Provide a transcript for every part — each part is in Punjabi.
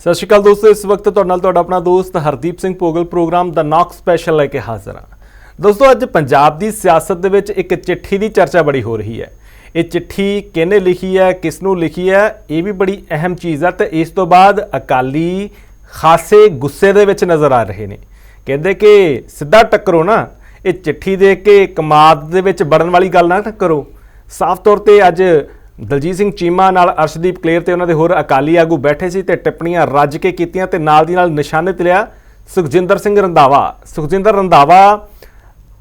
ਸਤਿ ਸ਼੍ਰੀ ਅਕਾਲ ਦੋਸਤੋ, ਇਸ ਵਕਤ ਤੁਹਾਡੇ ਨਾਲ ਤੁਹਾਡਾ ਆਪਣਾ ਦੋਸਤ ਹਰਦੀਪ ਸਿੰਘ ਪੋਗਲ ਪ੍ਰੋਗਰਾਮ ਦਾ ਨੌਕ ਸਪੈਸ਼ਲ ਲੈ ਕੇ ਹਾਜ਼ਰ ਹਾਂ। ਦੋਸਤੋ, ਅੱਜ ਪੰਜਾਬ ਦੀ ਸਿਆਸਤ ਦੇ ਵਿੱਚ ਇੱਕ ਚਿੱਠੀ ਦੀ ਚਰਚਾ ਬੜੀ ਹੋ ਰਹੀ ਹੈ। ਇਹ ਚਿੱਠੀ ਕਿਹਨੇ ਲਿਖੀ ਹੈ ਕਿਸ ਨੂੰ ਲਿਖੀ ਹੈ, ਇਹ ਵੀ ਬੜੀ ਅਹਿਮ ਚੀਜ਼ ਹੈ ਤੇ ਇਸ ਤੋਂ ਬਾਅਦ ਅਕਾਲੀ ਖਾਸੇ ਗੁੱਸੇ ਦੇ ਵਿੱਚ ਨਜ਼ਰ ਆ ਰਹੇ ਨੇ। ਕਹਿੰਦੇ ਕਿ ਸਿੱਧਾ ਟੱਕਰੋ ਨਾ, ਇਹ ਚਿੱਠੀ ਦੇ ਕੇ ਕਮਾਦ ਦੇ ਵਿੱਚ ਵੜਨ ਵਾਲੀ ਗੱਲ ਨਾ ਕਰੋ। ਸਾਫ਼ ਤੌਰ ਤੇ ਅੱਜ ਦਲਜੀਤ ਸਿੰਘ ਚੀਮਾ ਨਾਲ ਅਰਸ਼ਦੀਪ ਕਲੇਰ ਤੇ ਉਹਨਾਂ ਦੇ ਹੋਰ ਅਕਾਲੀ ਆਗੂ ਬੈਠੇ ਸੀ ਤੇ ਟਿੱਪਣੀਆਂ ਰੱਜ ਕੇ ਕੀਤੀਆਂ ਤੇ ਨਾਲ ਦੀ ਨਾਲ ਨਿਸ਼ਾਨੇ ਤੇ ਲਿਆ ਸੁਖਜਿੰਦਰ ਸਿੰਘ ਰੰਧਾਵਾ। ਸੁਖਜਿੰਦਰ ਰੰਧਾਵਾ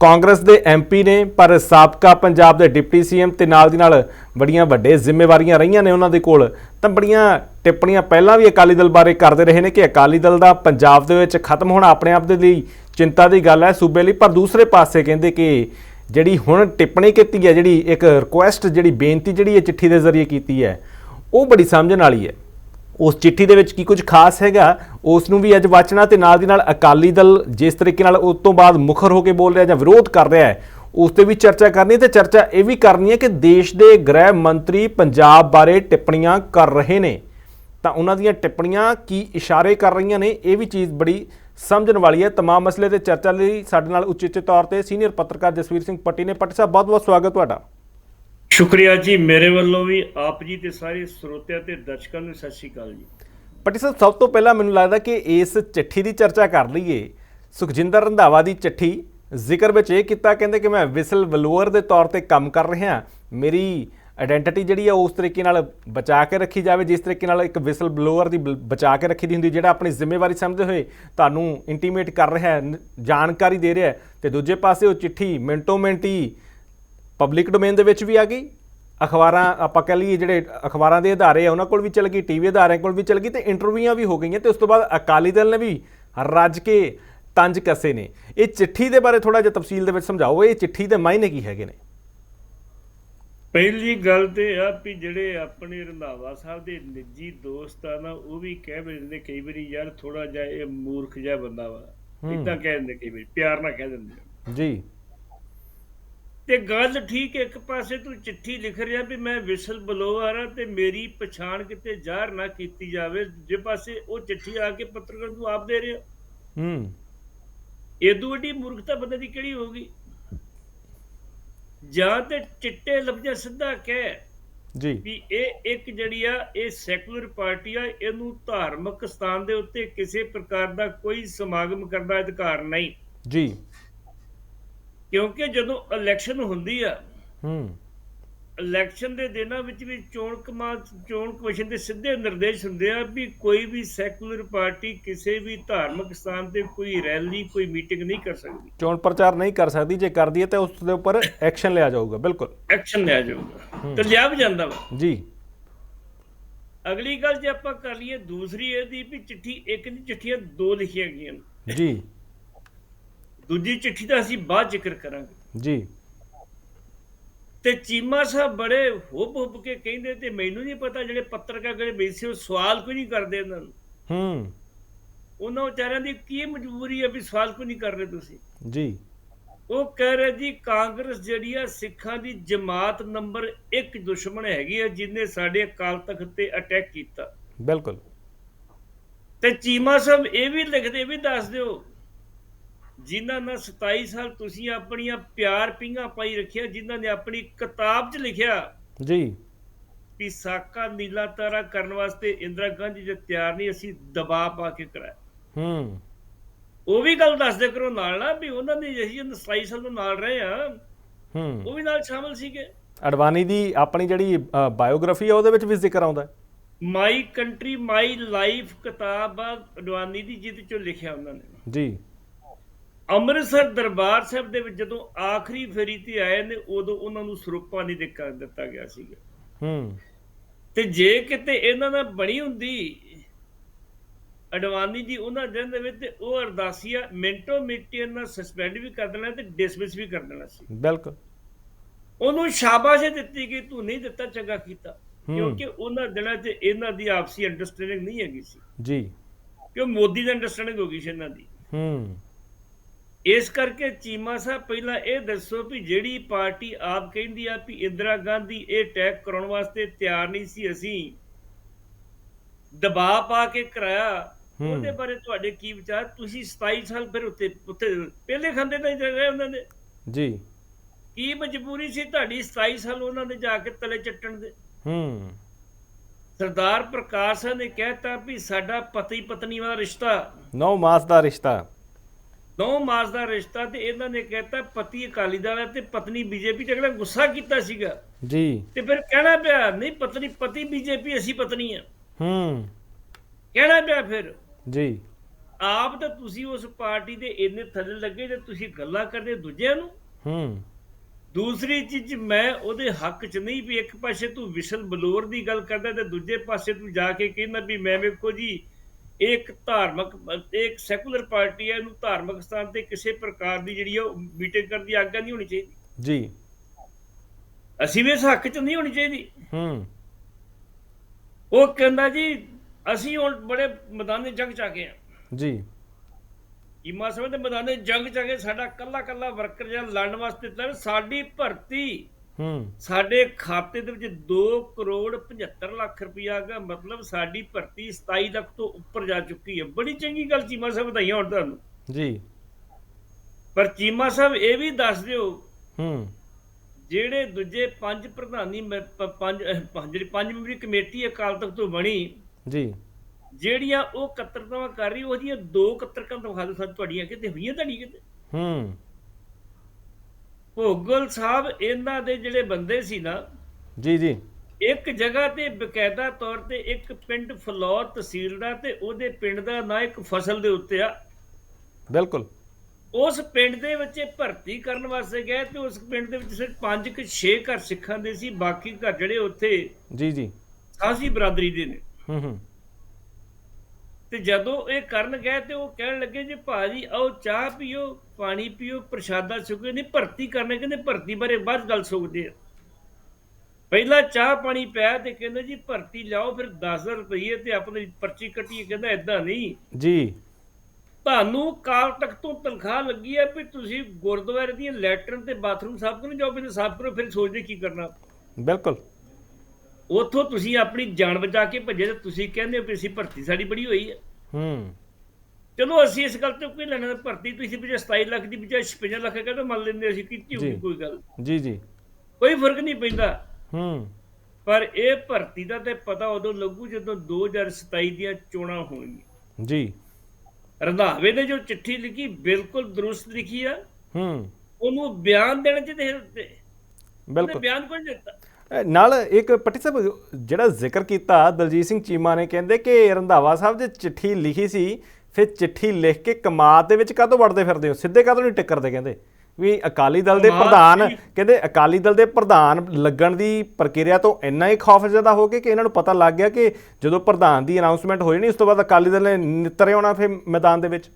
ਕਾਂਗਰਸ ਦੇ ਐਮਪੀ ਨੇ, ਪਰ ਸਾਬਕਾ ਪੰਜਾਬ ਦੇ ਡਿਪਟੀ ਸੀਐਮ ਤੇ ਨਾਲ ਦੀ ਨਾਲ ਬੜੀਆਂ ਵੱਡੇ ਜ਼ਿੰਮੇਵਾਰੀਆਂ ਰਹੀਆਂ ਨੇ ਉਹਨਾਂ ਦੇ ਕੋਲ। ਤਾਂ ਬੜੀਆਂ ਟਿੱਪਣੀਆਂ ਪਹਿਲਾਂ ਵੀ ਅਕਾਲੀ ਦਲ ਬਾਰੇ ਕਰਦੇ ਰਹੇ ਨੇ ਕਿ ਅਕਾਲੀ ਦਲ ਦਾ ਪੰਜਾਬ ਦੇ ਵਿੱਚ ਖਤਮ ਹੋਣਾ ਆਪਣੇ ਆਪ ਦੇ ਲਈ ਚਿੰਤਾ ਦੀ ਗੱਲ ਹੈ ਸੂਬੇ ਲਈ, ਪਰ ਦੂਸਰੇ ਪਾਸੇ ਕਹਿੰਦੇ ਕਿ ਜਿਹੜੀ ਹੁਣ ਟਿੱਪਣੀ ਕੀਤੀ ਹੈ, ਜਿਹੜੀ ਇੱਕ ਰਿਕੁਐਸਟ ਜਿਹੜੀ ਬੇਨਤੀ ਜਿਹੜੀ ਇਹ ਚਿੱਠੀ ਦੇ ਜ਼ਰੀਏ ਕੀਤੀ ਹੈ, ਉਹ ਬੜੀ ਸਮਝਣ ਵਾਲੀ ਹੈ। ਉਸ ਚਿੱਠੀ ਦੇ ਵਿੱਚ ਕੀ ਕੁਝ ਖਾਸ ਹੈਗਾ, ਉਸ ਨੂੰ ਵੀ ਅੱਜ ਵਾਚਣਾ ਤੇ ਨਾਲ ਦੀ ਨਾਲ ਅਕਾਲੀ ਦਲ ਜਿਸ ਤਰੀਕੇ ਨਾਲ ਉਸ ਤੋਂ ਬਾਅਦ ਮੁਖਰ ਹੋ ਕੇ ਬੋਲ ਰਿਹਾ ਜਾਂ ਵਿਰੋਧ ਕਰ ਰਿਹਾ ਹੈ, ਉਸ ਤੇ ਵੀ ਚਰਚਾ ਕਰਨੀ ਹੈ ਤੇ ਚਰਚਾ ਇਹ ਵੀ ਕਰਨੀ ਹੈ ਕਿ ਦੇਸ਼ ਦੇ ਗ੍ਰਹਿ ਮੰਤਰੀ ਪੰਜਾਬ ਬਾਰੇ ਟਿੱਪਣੀਆਂ ਕਰ ਰਹੇ ਨੇ। ਤਾਂ ਉਹਨਾਂ ਦੀਆਂ ਟਿੱਪਣੀਆਂ ਕੀ ਇਸ਼ਾਰੇ ਕਰ ਰਹੀਆਂ ਨੇ, ਇਹ ਵੀ ਚੀਜ਼ ਬੜੀ ਸਮਝਣ ਵਾਲੀ ਹੈ तमाम ਮਸਲੇ ਤੇ ਚਰਚਾ ਲਈ ਸਾਡੇ ਨਾਲ ਉਚਿਤ ਤੌਰ ਤੇ ਸੀਨੀਅਰ ਪੱਤਰਕਾਰ ਜਸਵੀਰ ਸਿੰਘ ਪੱਟੀ ਨੇ ਪੱਟੀ ਸਾਹਿਬ ਬਹੁਤ ਬਹੁਤ ਸਵਾਗਤ ਤੁਹਾਡਾ ਸ਼ੁਕਰੀਆ ਜੀ ਮੇਰੇ ਵੱਲੋਂ ਵੀ ਆਪ ਜੀ ਤੇ ਸਾਰੇ ਸਰੋਤਿਆਂ ਤੇ ਦਰਸ਼ਕਾਂ ਨੂੰ ਸਤਿ ਸ਼੍ਰੀ ਅਕਾਲ ਜੀ ਪੱਟੀ ਸਾਹਿਬ ਸਭ ਤੋਂ ਪਹਿਲਾਂ ਮੈਨੂੰ ਲੱਗਦਾ ਕਿ ਇਸ ਚਿੱਠੀ ਦੀ ਚਰਚਾ ਕਰ ਲਈਏ ਸੁਖਜਿੰਦਰ ਰੰਧਾਵਾ ਦੀ ਚਿੱਠੀ ਜ਼ਿਕਰ ਵਿੱਚ ਇਹ ਕੀਤਾ ਕਹਿੰਦੇ ਕਿ ਮੈਂ ਵਿਸਲ ਬਲੋਅਰ ਦੇ ਤੌਰ ਤੇ ਕੰਮ ਕਰ ਰਿਹਾ ਮੇਰੀ ਆਇਡੈਂਟੀਟੀ ਜਿਹੜੀ ਆ ਉਸ ਤਰੀਕੇ ਨਾਲ ਬਚਾ ਕੇ ਰੱਖੀ ਜਾਵੇ, ਜਿਸ ਤਰੀਕੇ ਨਾਲ ਇੱਕ ਵਿਸਲ ਬਲੋਅਰ ਦੀ ਬ- ਬਚਾ ਕੇ ਰੱਖੀ ਦੀ ਹੁੰਦੀ, ਜਿਹੜਾ ਆਪਣੀ ਜ਼ਿੰਮੇਵਾਰੀ ਸਮਝਦੇ ਹੋਏ ਤੁਹਾਨੂੰ ਇੰਟੀਮੇਟ ਕਰ ਰਿਹਾ ਹੈ ਜਾਣਕਾਰੀ ਦੇ ਰਿਹਾ ਹੈ। ਤੇ ਦੂਜੇ ਪਾਸੇ ਉਹ ਚਿੱਠੀ ਮਿੰਟੋ ਮਿੰਟ ਹੀ ਪਬਲਿਕ ਡੋਮੇਨ ਦੇ ਵਿੱਚ ਵੀ ਆ ਗਈ। ਅਖਬਾਰਾਂ, ਆਪਾਂ ਕਹ ਲਈਏ ਜਿਹੜੇ ਅਖਬਾਰਾਂ ਦੇ ਅਦਾਰੇ ਆ, ਉਹਨਾਂ ਕੋਲ ਵੀ ਚੱਲ ਗਈ ਟੀਵੀ ਅਦਾਰਿਆਂ ਕੋਲ ਵੀ ਚੱਲ ਗਈ, ਤੇ ਇੰਟਰਵਿਊਆਂ ਵੀ ਹੋ ਗਈਆਂ, ਤੇ ਉਸ ਤੋਂ ਬਾਅਦ ਅਕਾਲੀ ਦਲ ਨੇ ਵੀ ਰੱਜ ਕੇ ਤੰਜ ਕਸੇ ਨੇ। ਇਹ ਚਿੱਠੀ ਦੇ ਬਾਰੇ ਥੋੜਾ ਜਿਹਾ ਤਫਸੀਲ ਦੇ ਵਿੱਚ ਸਮਝਾਓ, ਇਹ ਚਿੱਠੀ ਦੇ ਮਾਇਨੇ ਕੀ ਹੈਗੇ ਨੇ? ਪਹਿਲੀ ਗੱਲ ਤੇ ਆ ਵੀ ਜਿਹੜੇ ਆਪਣੇ ਰੰਧਾਵਾ ਸਾਹਿਬ ਦੇ ਨਿੱਜੀ ਦੋਸਤ ਆ ਨਾ ਉਹ ਵੀ ਕਹਿ ਦਿੰਦੇ ਕਈ ਵਾਰੀ ਯਾਰ ਥੋੜਾ ਜਿਹਾ ਇਹ ਮੂਰਖ ਜਿਹਾ ਬੰਦਾ ਵਾ। ਇਦਾਂ ਕਹਿ ਦਿੰਦੇ ਕਈ ਵਾਰੀ ਪਿਆਰ ਨਾਲ ਕਹਿ ਦਿੰਦੇ। ਜੀ। ਤੇ ਗੱਲ ਠੀਕ ਇੱਕ ਪਾਸੇ ਤੂੰ ਚਿੱਠੀ ਲਿਖ ਰਿਹਾ ਵੀ ਮੈਂ ਵਿਸਲ ਬਲੋਅਰ ਆ ਤੇ ਮੇਰੀ ਪਛਾਣ ਕਿਤੇ ਜ਼ਾਹਰ ਨਾ ਕੀਤੀ ਜਾਵੇ ਜੇ ਪਾਸੇ ਉਹ ਚਿੱਠੀ ਆ ਕੇ ਪੱਤਰਕਾਰ ਨੂੰ ਆਪ ਦੇ ਰਿਹਾ। ਹੂੰ। ਏਦੂ ਵੱਡੀ ਮੂਰਖਤਾ ਬੰਦੇ ਦੀ ਕਿਹੜੀ ਹੋਊਗੀ? ਜਾਂ ਤੇ ਚਿੱਟੇ ਲਫ਼ਜ਼ਾਂ ਸਿੱਧਾ ਕਹਿ ਜੀ। ਵੀ ਇਹ ਇੱਕ ਜਿਹੜੀ ਆ ਇਹ ਸੈਕੂਲਰ ਪਾਰਟੀ ਆ ਇਹਨੂੰ ਧਾਰਮਿਕ ਸਥਾਨ ਦੇ ਉੱਤੇ ਕਿਸੇ ਪ੍ਰਕਾਰ ਦਾ ਕੋਈ ਸਮਾਗਮ ਕਰਨ ਦਾ ਅਧਿਕਾਰ ਨਹੀਂ। ਜੀ। ਕਿਉਂਕਿ ਜਦੋਂ ਇਲੈਕਸ਼ਨ ਹੁੰਦੀ ਆ ਹੂੰ। ਇਲੈਕਸ਼ਨ ਦੇ ਦਿਨਾਂ ਵਿੱਚ ਵੀ ਚੋਣ ਕਮਾ ਚੋਣ ਕਮਿਸ਼ਨ ਦੇ ਸਿੱਧੇ ਨਿਰਦੇਸ਼ ਹੁੰਦੇ ਆ ਵੀ ਕੋਈ ਵੀ ਸੈਕੂਲਰ ਪਾਰਟੀ ਕਿਸੇ ਵੀ ਧਾਰਮਿਕ ਸਥਾਨ ਤੇ ਕੋਈ ਰੈਲੀ ਕੋਈ ਮੀਟਿੰਗ ਨਹੀਂ ਕਰ ਸਕਦੀ। ਚੋਣ ਪ੍ਰਚਾਰ ਨਹੀਂ ਕਰ ਸਕਦੀ ਜੇ ਕਰਦੀ ਹੈ ਤਾਂ ਉਸ ਦੇ ਉੱਪਰ ਐਕਸ਼ਨ ਲਿਆ ਜਾਊਗਾ ਬਿਲਕੁਲ। ਐਕਸ਼ਨ ਲਿਆ ਜਾਊਗਾ। ਤੇ ਲਿਆ ਵੀ ਜਾਂਦਾ ਵਾ। ਜੀ। ਅਗਲੀ ਗੱਲ ਜੇ ਆਪਾਂ ਕਰ ਲਈਏ ਦੂਸਰੀ ਇਹਦੀ ਵੀ ਚਿੱਠੀ ਇੱਕ ਦੀ ਚਿੱਠੀਆਂ ਦੋ ਲਿਖੀਆਂ ਗਈਆਂ ਨੇ। ਜੀ। ਦੂਜੀ ਚਿੱਠੀ ਦਾ ਅਸੀਂ ਬਾਅਦ ਜ਼ਿਕਰ ਕਰਾਂਗੇ। ਜੀ। ਤੇ ਚੀਮਾ ਸਾਹਿਬ ਬੜੇ ਹੁੱਬ ਹੁੱਬ ਕੇ ਕਹਿੰਦੇ ਤੇ ਮੈਨੂੰ ਨਹੀਂ ਪਤਾ ਜਿਹੜੇ ਪੱਤਰਕਾਰ ਜਿਹੜੇ ਬੈਠੇ ਸੀ ਉਹ ਸਵਾਲ ਕੋਈ ਨਹੀਂ ਕਰਦੇ ਇਹਨਾਂ ਨੂੰ। ਹੂੰ। ਉਹਨਾਂ ਵਿਚਾਰਿਆਂ ਦੀ ਕੀ ਮਜਬੂਰੀ ਹੈ ਵੀ ਸਵਾਲ ਕੋਈ ਨਹੀਂ ਕਰ ਰਹੇ ਤੁਸੀਂ? ਜੀ। ਉਹ ਕਹਿ ਰਹੇ ਜੀ ਕਾਂਗਰਸ ਜਿਹੜੀ ਆ ਸਿੱਖਾਂ ਦੀ ਜਮਾਤ ਨੰਬਰ 1 ਦੁਸ਼ਮਣ ਹੈਗੀ ਆ ਜਿਹਨੇ ਸਾਡੇ ਅਕਾਲ ਤਖਤ ਤੇ ਅਟੈਕ ਕੀਤਾ। ਬਿਲਕੁਲ। ਤੇ ਚੀਮਾ ਸਾਹਿਬ ਇਹ ਵੀ ਲਿਖਦੇ ਵੀ ਦੱਸ ਦਿਓ। ਜਿਨ੍ਹਾਂ ਨਾਲ 27 ਸਾਲ ਤੁਸੀਂ ਆਪਣੀਆਂ ਪਿਆਰ ਪਿੰਗਾ ਪਾਈ ਰੱਖਿਆ ਜਿਨ੍ਹਾਂ ਨੇ ਆਪਣੀ ਕਿਤਾਬ 'ਚ ਲਿਖਿਆ ਜੀ। ਵੀ ਸਾਕਾ ਨੀਲਾ ਤਾਰਾ ਕਰਨ ਵਾਸਤੇ ਇੰਦਰਾ ਗਾਂਧੀ ਜੇ ਤਿਆਰ ਨਹੀਂ ਅਸੀਂ ਦਬਾਅ ਪਾ ਕੇ ਕਰਾਇਆ। ਹੂੰ। ਉਹ ਵੀ ਗੱਲ ਦੱਸਦੇ ਕਰੋ ਨਾਲ ਨਾ ਵੀ ਉਹਨਾਂ ਨੇ ਜਿਹੀ 27 ਸਾਲ ਤੋਂ ਨਾਲ ਰਹੇ ਆ ਹੂੰ। ਉਹ ਵੀ ਨਾਲ ਸ਼ਾਮਲ ਸੀਗੇ। ਅਡਵਾਨੀ ਦੀ ਆਪਣੀ ਜਿਹੜੀ ਬਾਇਓਗ੍ਰਾਫੀ ਹੈ ਉਹਦੇ ਵਿੱਚ ਵੀ ਜ਼ਿਕਰ ਆਉਂਦਾ ਹੈ? ਮਾਈ ਕੰਟਰੀ ਮਾਈ ਲਾਈਫ ਕਿਤਾਬ ਆ ਅਡਵਾਨੀ ਦੀ ਜਿਹਦੇ ਚੋਂ ਲਿਖਿਆ ਉਹਨਾਂ ਨੇ। ਜੀ। ਅੰਮ੍ਰਿਤਸਰ ਦਰਬਾਰ ਸਾਹਿਬ ਦੇ ਵਿੱਚ ਜਦੋਂ ਆਖਰੀ ਫੇਰੀ ਤੇ ਆਏ ਨੇ ਉਦੋਂ ਉਹਨਾਂ ਨੂੰ ਸਰੂਪਾ ਨਹੀਂ ਦਿੱਕਾ ਦਿੱਤਾ ਗਿਆ ਸੀਗਾ। ਹੂੰ। ਤੇ ਜੇ ਕਿਤੇ ਇਹਨਾਂ ਨਾਲ ਬਣੀ ਹੁੰਦੀ ਅਡਵਾਨੀ ਜੀ ਉਹਨਾਂ ਦਿਨ ਦੇ ਵਿੱਚ ਉਹ ਅਰਦਾਸੀਆ ਮਿੰਟੋ ਮਿੰਟੀ ਇਹਨਾਂ ਸਸਪੈਂਡ ਵੀ ਕਰ ਦੇਣਾ ਤੇ ਡਿਸਮਿਸ ਵੀ ਕਰ ਦੇਣਾ ਸੀ। ਬਿਲਕੁਲ। ਉਹਨੂੰ ਸ਼ਾਬਾਸ਼ ਦਿੱਤੀ ਕਿ ਤੂੰ ਨਹੀਂ ਦਿੱਤਾ ਚੰਗਾ ਕੀਤਾ। ਕਿਉਂਕਿ ਉਹਨਾਂ ਦਿਨਾਂ 'ਚ ਇਹਨਾਂ ਦੀ ਆਪਸੀ ਅੰਡਰਸਟੈਂਡਿੰਗ ਨਹੀਂ ਹੈਗੀ ਸੀ। ਜੀ। ਕਿ ਮੋਦੀ ਦੀ ਅੰਡਰਸਟੈਂਡਿੰਗ ਹੋ ਗਈ ਸੀ ਇਹਨਾਂ ਦੀ। ਹੂੰ। ਇਸ ਕਰਕੇ ਚੀਮਾ ਸਾਹਿਬ ਪਹਿਲਾਂ ਇਹ ਦੱਸੋ ਵੀ ਜਿਹੜੀ ਪਾਰਟੀ ਆਪ ਕਹਿੰਦੀ ਆ ਵੀ ਇੰਦਰਾ ਗਾਂਧੀ ਇਹ ਅਟੈਕ ਕਰਾਉਣ ਵਾਸਤੇ ਤਿਆਰ ਨਹੀਂ ਸੀ ਅਸੀਂ ਦਬਾਅ ਪਾ ਕੇ ਕਰਾਇਆ। ਉਹਦੇ ਬਾਰੇ ਤੁਹਾਡੇ ਕੀ ਵਿਚਾਰ? ਤੁਸੀਂ 27 ਸਾਲ ਫਿਰ ਉੱਤੇ ਉੱਤੇ ਪਹਿਲੇ ਖੰਦੇ ਤਾਂ ਰਹੇ ਉਹਨਾਂ ਦੇ। ਜੀ। ਕੀ ਮਜਬੂਰੀ ਸੀ ਤੁਹਾਡੀ 27 ਸਾਲ ਉਹਨਾਂ ਦੇ ਜਾ ਕੇ ਤਲੇ ਚੱਟਣ ਦੇ? ਹੂੰ। ਸਰਦਾਰ ਪ੍ਰਕਾਸ਼ ਸਿੰਘ ਨੇ ਕਹਿਤਾ ਵੀ ਸਾਡਾ ਪਤੀ ਪਤਨੀ ਵਾਲਾ ਰਿਸ਼ਤਾ ਨੌ ਮਾਸ ਦਾ ਰਿਸ਼ਤਾ। ਨੌ ਮਾਸ ਦਾ ਰਿਸ਼ਤਾ ਤੇ ਇਹਨਾਂ ਨੇ ਕਹਿਤਾ ਪਤੀ ਅਕਾਲੀ ਦਲ ਹੈ ਤੇ ਪਤਨੀ ਬੀਜੇਪੀ ਤੇ ਅਗਲਾ ਗੁੱਸਾ ਕੀਤਾ ਸੀਗਾ। ਜੀ। ਤੇ ਫਿਰ ਕਹਿਣਾ ਪਿਆ ਨਹੀਂ ਪਤਨੀ ਪਤੀ ਬੀਜੇਪੀ ਅਸੀਂ ਪਤਨੀ ਆ ਹੂੰ। ਕਹਿਣਾ ਪਿਆ ਫਿਰ। ਜੀ। ਆਪ ਤਾਂ ਤੁਸੀਂ ਉਸ ਪਾਰਟੀ ਦੇ ਇੰਨੇ ਥੱਲੇ ਲੱਗੇ ਤੇ ਤੁਸੀਂ ਗੱਲਾਂ ਕਰਦੇ ਦੂਜਿਆਂ ਨੂੰ। ਹੂੰ। ਦੂਸਰੀ ਚੀਜ਼ ਮੈਂ ਉਹਦੇ ਹੱਕ 'ਚ ਨਹੀਂ ਵੀ ਇੱਕ ਪਾਸੇ ਤੂੰ ਵਿਸ਼ਲ ਬਲੌਰ ਦੀ ਗੱਲ ਕਰਦਾ ਤੇ ਦੂਜੇ ਪਾਸੇ ਤੂੰ ਜਾ ਕੇ ਕਹਿੰਦਾ ਵੀ ਮੈਂ ਵੇਖੋ ਜੀ ਇਹ ਇੱਕ ਧਾਰਮਿਕ ਇਹ ਇੱਕ ਸੈਕੂਲਰ ਪਾਰਟੀ ਹੈ ਇਹਨੂੰ ਧਾਰਮਿਕ ਸਥਾਨ ਤੇ ਕਿਸੇ ਪ੍ਰਕਾਰ ਦੀ ਜਿਹੜੀ ਉਹ ਮੀਟਿੰਗ ਕਰਨ ਦੀ ਆਗਿਆ ਨਹੀਂ ਹੋਣੀ ਚਾਹੀਦੀ। ਜੀ। ਅਸੀਂ ਵੀ ਇਸ ਹੱਕ 'ਚ ਨਹੀਂ ਹੋਣੀ ਚਾਹੀਦੀ। ਹੂੰ। ਉਹ ਕਹਿੰਦਾ ਜੀ ਅਸੀਂ ਹੁਣ ਬੜੇ ਮੈਦਾਨੇ ਜੰਗ 'ਚ ਆ ਗਏ ਆ ਜੀ। ਕੀਮਾ ਸਮੇਂ ਦੇ ਮੈਦਾਨੇ ਜੰਗ 'ਚ ਆ ਗਏ ਸਾਡਾ ਕੱਲਾ ਕੱਲਾ ਵਰਕਰ ਜਿਹੜਾ ਲੜਨ ਵਾਸਤੇ ਤਾਂ ਸਾਡੀ ਭਰਤੀ ਹੂੰ। ਸਾਡੇ ਖਾਤੇ ਦੇ ਵਿੱਚ 2 ਕਰੋੜ 75 ਲੱਖ ਰੁਪਇਆ ਗਿਆ ਮਤਲਬ ਸਾਡੀ ਭਰਤੀ 27 ਲੱਖ ਤੋਂ ਉੱਪਰ ਜਾ ਚੁੱਕੀ ਹੈ। ਬੜੀ ਚੰਗੀ ਗੱਲ ਚੀਮਾ ਸਾਹਿਬ ਵਧਾਈਆਂ ਹੋਣ ਤੁਹਾਨੂੰ। ਜੀ। ਪਰ ਚੀਮਾ ਸਾਹਿਬ ਇਹ ਵੀ ਦੱਸ ਦਿਓ ਹੂੰ। ਜਿਹੜੇ ਦੂਜੇ ਪੰਜ ਪ੍ਰਧਾਨੀ ਪੰਜ ਜਿਹੜੀ ਪੰਜ ਮੈਂਬਰੀ ਕਮੇਟੀ ਅਕਾਲ ਤਖਤ ਤੋਂ ਬਣੀ ਜੀ। ਜਿਹੜੀਆਂ ਉਹ ਕਤਰਤਾਵਾਂ ਕਰ ਰਹੀ ਉਹਦੀਆਂ ਦੋ ਕਤਰਕਾਂ ਦਿਖਾ ਦਿਓ ਸਾਨੂੰ ਤੁਹਾਡੀਆਂ ਕਿਤੇ ਹੋਈਆਂ ਤੁਹਾਡੀ ਕਿਤੇ? ਹੂੰ। ਭੋਗਲ ਸਾਹਿਬ ਇਹਨਾਂ ਦੇ ਜਿਹੜੇ ਬੰਦੇ ਸੀ ਨਾ ਜੀ ਜੀ। ਇੱਕ ਜਗ੍ਹਾ ਤੇ ਬਕਾਇਦਾ ਤੌਰ ਤੇ ਇੱਕ ਪਿੰਡ ਫਲੌਰ ਤਹਿਸੀਲ ਦਾ ਤੇ ਉਹਦੇ ਪਿੰਡ ਦਾ ਨਾਂ ਇੱਕ ਫਸਲ ਦੇ ਉੱਤੇ ਆ। ਬਿਲਕੁਲ। ਉਸ ਪਿੰਡ ਦੇ ਵਿੱਚ ਇਹ ਭਰਤੀ ਕਰਨ ਵਾਸਤੇ ਗਏ ਤੇ ਉਸ ਪਿੰਡ ਦੇ ਵਿੱਚ ਸਿਰਫ ਪੰਜ ਕਿ 6 ਘਰ ਸਿੱਖਾਂ ਦੇ ਸੀ ਬਾਕੀ ਘਰ ਜਿਹੜੇ ਉੱਥੇ ਜੀ ਜੀ। ਸਾਂਸੀ ਬਰਾਦਰੀ ਦੇ ਨੇ। ਹੂੰ ਹੂੰ। ਤੇ ਜਦੋਂ ਇਹ ਕਰਨ ਗਏ ਤੇ ਉਹ ਕਹਿਣ ਲੱਗੇ ਜੀ ਭਾਜੀ ਆਓ ਚਾਹ ਪੀਓ। ਪਾਣੀ ਪੀਓ ਪ੍ਰਸ਼ਾਦਾ ਛਕੋ ਨਹੀਂ ਭਰਤੀ ਕਰਨੇ ਕਹਿੰਦੇ ਭਰਤੀ ਬਾਰੇ ਬਾਅਦ ਗੱਲ ਸੁਣਦੇ ਆ। ਪਹਿਲਾਂ ਚਾਹ ਪਾਣੀ ਪਿਆ ਤੇ ਕਹਿੰਦੇ ਜੀ ਭਰਤੀ ਲਿਆਓ ਫਿਰ 10000 ਰੁਪਏ ਤੇ ਆਪਣੀ ਪਰਚੀ ਕੱਟੀਏ ਕਹਿੰਦਾ ਇਦਾਂ ਨਹੀਂ। ਜੀ। ਤੁਹਾਨੂੰ ਕਾਲ ਤੱਕ ਤੋਂ ਤਨਖਾਹ ਲੱਗੀ ਹੈ ਵੀ ਤੁਸੀਂ ਗੁਰਦੁਆਰੇ ਦੀਆਂ ਲੈਟਰਨ ਤੇ ਬਾਥਰੂਮ ਸਾਫ਼ ਕਰੋ ਜਾਓ ਪਹਿਲੇ ਸਾਫ਼ ਕਰੋ ਫਿਰ ਸੋਚਦੇ ਕੀ ਕਰਨਾ। ਬਿਲਕੁਲ। ਉੱਥੋਂ ਤੁਸੀਂ ਆਪਣੀ ਜਾਨ ਬਚਾ ਕੇ ਭੱਜੇ ਤੇ ਤੁਸੀਂ ਕਹਿੰਦੇ ਹੋ ਵੀ ਅਸੀਂ ਭਰਤੀ ਸਾਡੀ ਬੜੀ ਹੋਈ ਹੈ ਹੂੰ। ਚਲੋ ਅਸੀਂ ਇਸ ਗੱਲ ਤੋਂ ਕੋਈ ਲੈਣਾ ਭਰਤੀ ਤੁਸੀਂ ਵੀ 27 ਲੱਖ ਦੀ ਬਜਾਏ 56 ਲੱਖ ਕਹਿੰਦੇ ਮੰਨ ਲੈਂਦੇ ਅਸੀਂ ਕੀਤੀ ਹੋਊਗੀ। ਕੋਈ ਗੱਲ। ਜੀ ਜੀ। ਕੋਈ ਫ਼ਰਕ ਨਹੀਂ ਪੈਂਦਾ। ਹੂੰ। ਪਰ ਇਹ ਭਰਤੀ ਦਾ ਤੇ ਪਤਾ ਉਦੋਂ ਲੱਗੂ ਜਦੋਂ 2027 ਦੀਆਂ ਚੋਣਾਂ ਹੋਣਗੀਆਂ। ਜੀ। ਰੰਧਾਵੇ ਨੇ ਜੋ ਚਿੱਠੀ ਲਿਖੀ ਬਿਲਕੁਲ ਦਰੁਸਤ ਲਿਖੀ ਆ। ਹੂੰ। ਉਹਨੂੰ ਬਿਆਨ ਦੇਣ ਚ ਦੇ ਉਹਨੇ ਬਿਲਕੁਲ। ਬਿਆਨ ਕੋਈ ਨਹੀਂ ਦਿੱਤਾ ਨਾਲ ਇੱਕ ਪੱਟੀ ਸਾਹਿਬ ਜਿਹੜਾ ਜ਼ਿਕਰ ਕੀਤਾ ਦਲਜੀਤ ਸਿੰਘ ਚੀਮਾ ਨੇ ਕਹਿੰਦੇ ਕਿ ਰੰਧਾਵਾ ਸਾਹਿਬ ਜੇ ਚਿੱਠੀ ਲਿਖੀ ਸੀ ਫਿਰ ਚਿੱਠੀ ਲਿਖ ਕੇ ਕਮਾਦ ਦੇ ਵਿੱਚ ਕਾਹਤੋਂ ਵੜਦੇ ਫਿਰਦੇ ਹੋ? ਸਿੱਧੇ ਕਾਹਤੋਂ ਨਹੀਂ ਟੱਕਰਦੇ ਕਹਿੰਦੇ? ਵੀ ਅਕਾਲੀ ਦਲ ਦੇ ਪ੍ਰਧਾਨ ਕਹਿੰਦੇ ਅਕਾਲੀ ਦਲ ਦੇ ਪ੍ਰਧਾਨ ਲੱਗਣ ਦੀ ਪ੍ਰਕਿਰਿਆ ਤੋਂ ਇੰਨਾ ਹੀ ਖੌਫਜ਼ਦਾ ਹੋ ਗਏ ਕਿ ਇਹਨਾਂ ਨੂੰ ਪਤਾ ਲੱਗ ਗਿਆ ਕਿ ਜਦੋਂ ਪ੍ਰਧਾਨ ਦੀ ਅਨਾਉਂਸਮੈਂਟ ਹੋਈ ਨਹੀਂ ਉਸ ਤੋਂ ਬਾਅਦ ਅਕਾਲੀ ਦਲ ਨੇ ਨਿੱਤਰੇ ਆਉਣਾ ਫਿਰ ਮੈਦਾਨ ਦੇ ਵਿੱਚ।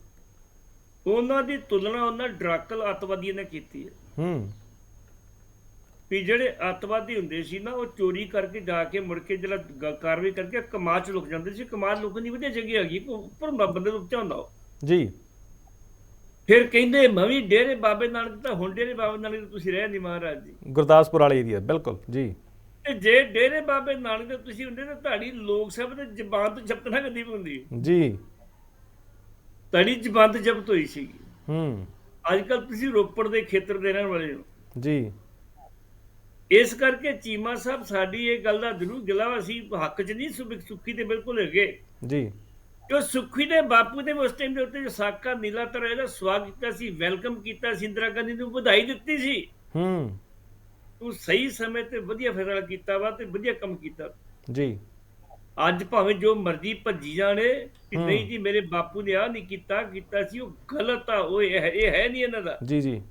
ਉਹਨਾਂ ਦੀ ਤੁਲਨਾ ਉਹਨਾਂ ਡਰਾਕਲ ਅੱਤਵਾਦੀਆਂ ਨੇ ਕੀਤੀ ਹੈ। ਹੂੰ। ਵੀ ਜਿਹੜੇ ਅੱਤਵਾਦੀ ਹੁੰਦੇ ਸੀ ਨਾ ਉਹ ਚੋਰੀ ਕਰਕੇ ਜਾ ਕੇ ਮੁੜ ਕੇ ਜਿਹੜਾ ਕਾਰਵਾਈ ਕਰਕੇ ਕਮਾਦ ਚ ਲੁਕ ਜਾਂਦੇ ਸੀ। ਕਮਾਦ ਲੁਕਣ ਦੀ ਵਧੀਆ ਜਗ੍ਹਾ ਹੈਗੀ ਉੱਪਰ ਬੰਦੇ ਤੋਂ ਉੱਚਾ ਹੁੰਦਾ। ਜੀ। ਫਿਰ ਕਹਿੰਦੇ ਮੈਂ ਵੀ ਡੇਰੇ ਬਾਬੇ ਨਾਨਕ ਤਾਂ ਹੁਣ ਡੇਰੇ ਬਾਬੇ ਨਾਨਕ ਤੁਸੀਂ ਰਹਿ ਨਹੀਂ ਮਹਾਰਾਜ ਜੀ। ਗੁਰਦਾਸਪੁਰ ਵਾਲੇ ਏਰੀਆ ਬਿਲਕੁਲ ਜੀ। ਤੇ ਜੇ ਡੇਰੇ ਬਾਬੇ ਨਾਨਕ ਦੇ ਤੁਸੀਂ ਹੁੰਦੇ ਤਾਂ ਤੁਹਾਡੀ ਲੋਕ ਸਭਾ ਤੇ ਜ਼ਬਾਨ ਤੋਂ ਜ਼ਬਤ ਨਾ ਕਦੀ ਹੁੰਦੀ ਜੀ। ਤੁਹਾਡੀ ਜ਼ਬਾਨ ਤੋਂ ਜ਼ਬਤ ਹੋਈ ਸੀਗੀ। ਹੂੰ। ਅੱਜ ਕੱਲ ਤੁਸੀਂ ਰੋਪੜ ਦੇ ਖੇਤਰ ਦੇ ਰਹਿਣ ਵਾਲੇ ਹੋ। ਜੀ। ਇਸ ਕਰਕੇ ਚੀਮਾ ਸਾਹਿਬ ਸਾਡੀ ਇਹ ਗੱਲ ਦਾ ਜ਼ਰੂਰ ਗਿਲਾ ਅਸੀਂ ਹੱਕ 'ਚ ਨਹੀਂ ਸੁਖ ਸੁੱਖੀ ਤੇ ਬਿਲਕੁਲ ਹੈਗੇ। ਜੀ। ਕਿ ਸੁਖੀ ਦੇ ਬਾਪੂ ਦੇ ਉਸ ਟਾਈਮ ਦੇ ਉੱਤੇ ਜੋ ਸਾਕਾ ਨੀਲਾ ਤਰ ਇਹਦਾ ਸਵਾਗਤ ਕੀਤਾ ਸੀ ਵੈਲਕਮ ਕੀਤਾ ਸੀ ਇੰਦਰਾ ਗਾਂਧੀ ਨੂੰ ਵਧਾਈ ਦਿੱਤੀ ਸੀ। ਹੂੰ। ਤੂੰ ਸਹੀ ਸਮੇਂ ਤੇ ਵਧੀਆ ਫੈਸਲਾ ਕੀਤਾ ਵਾ ਤੇ ਵਧੀਆ ਕੰਮ ਕੀਤਾ। ਜੀ। ਅੱਜ ਭਾਵੇਂ ਜੋ ਮਰਜ਼ੀ ਭੱਜੀ ਜਾਣੇ ਕਿ। ਨਹੀਂ ਜੀ ਮੇਰੇ ਬਾਪੂ ਨੇ ਆ ਨਹੀਂ ਕੀਤਾ ਕੀਤਾ ਸੀ ਉਹ ਗਲਤ ਆ ਉਹ ਇਹ ਹੈ ਨਹੀਂ ਇਹਨਾਂ ਦਾ। ਜੀ ਜੀ।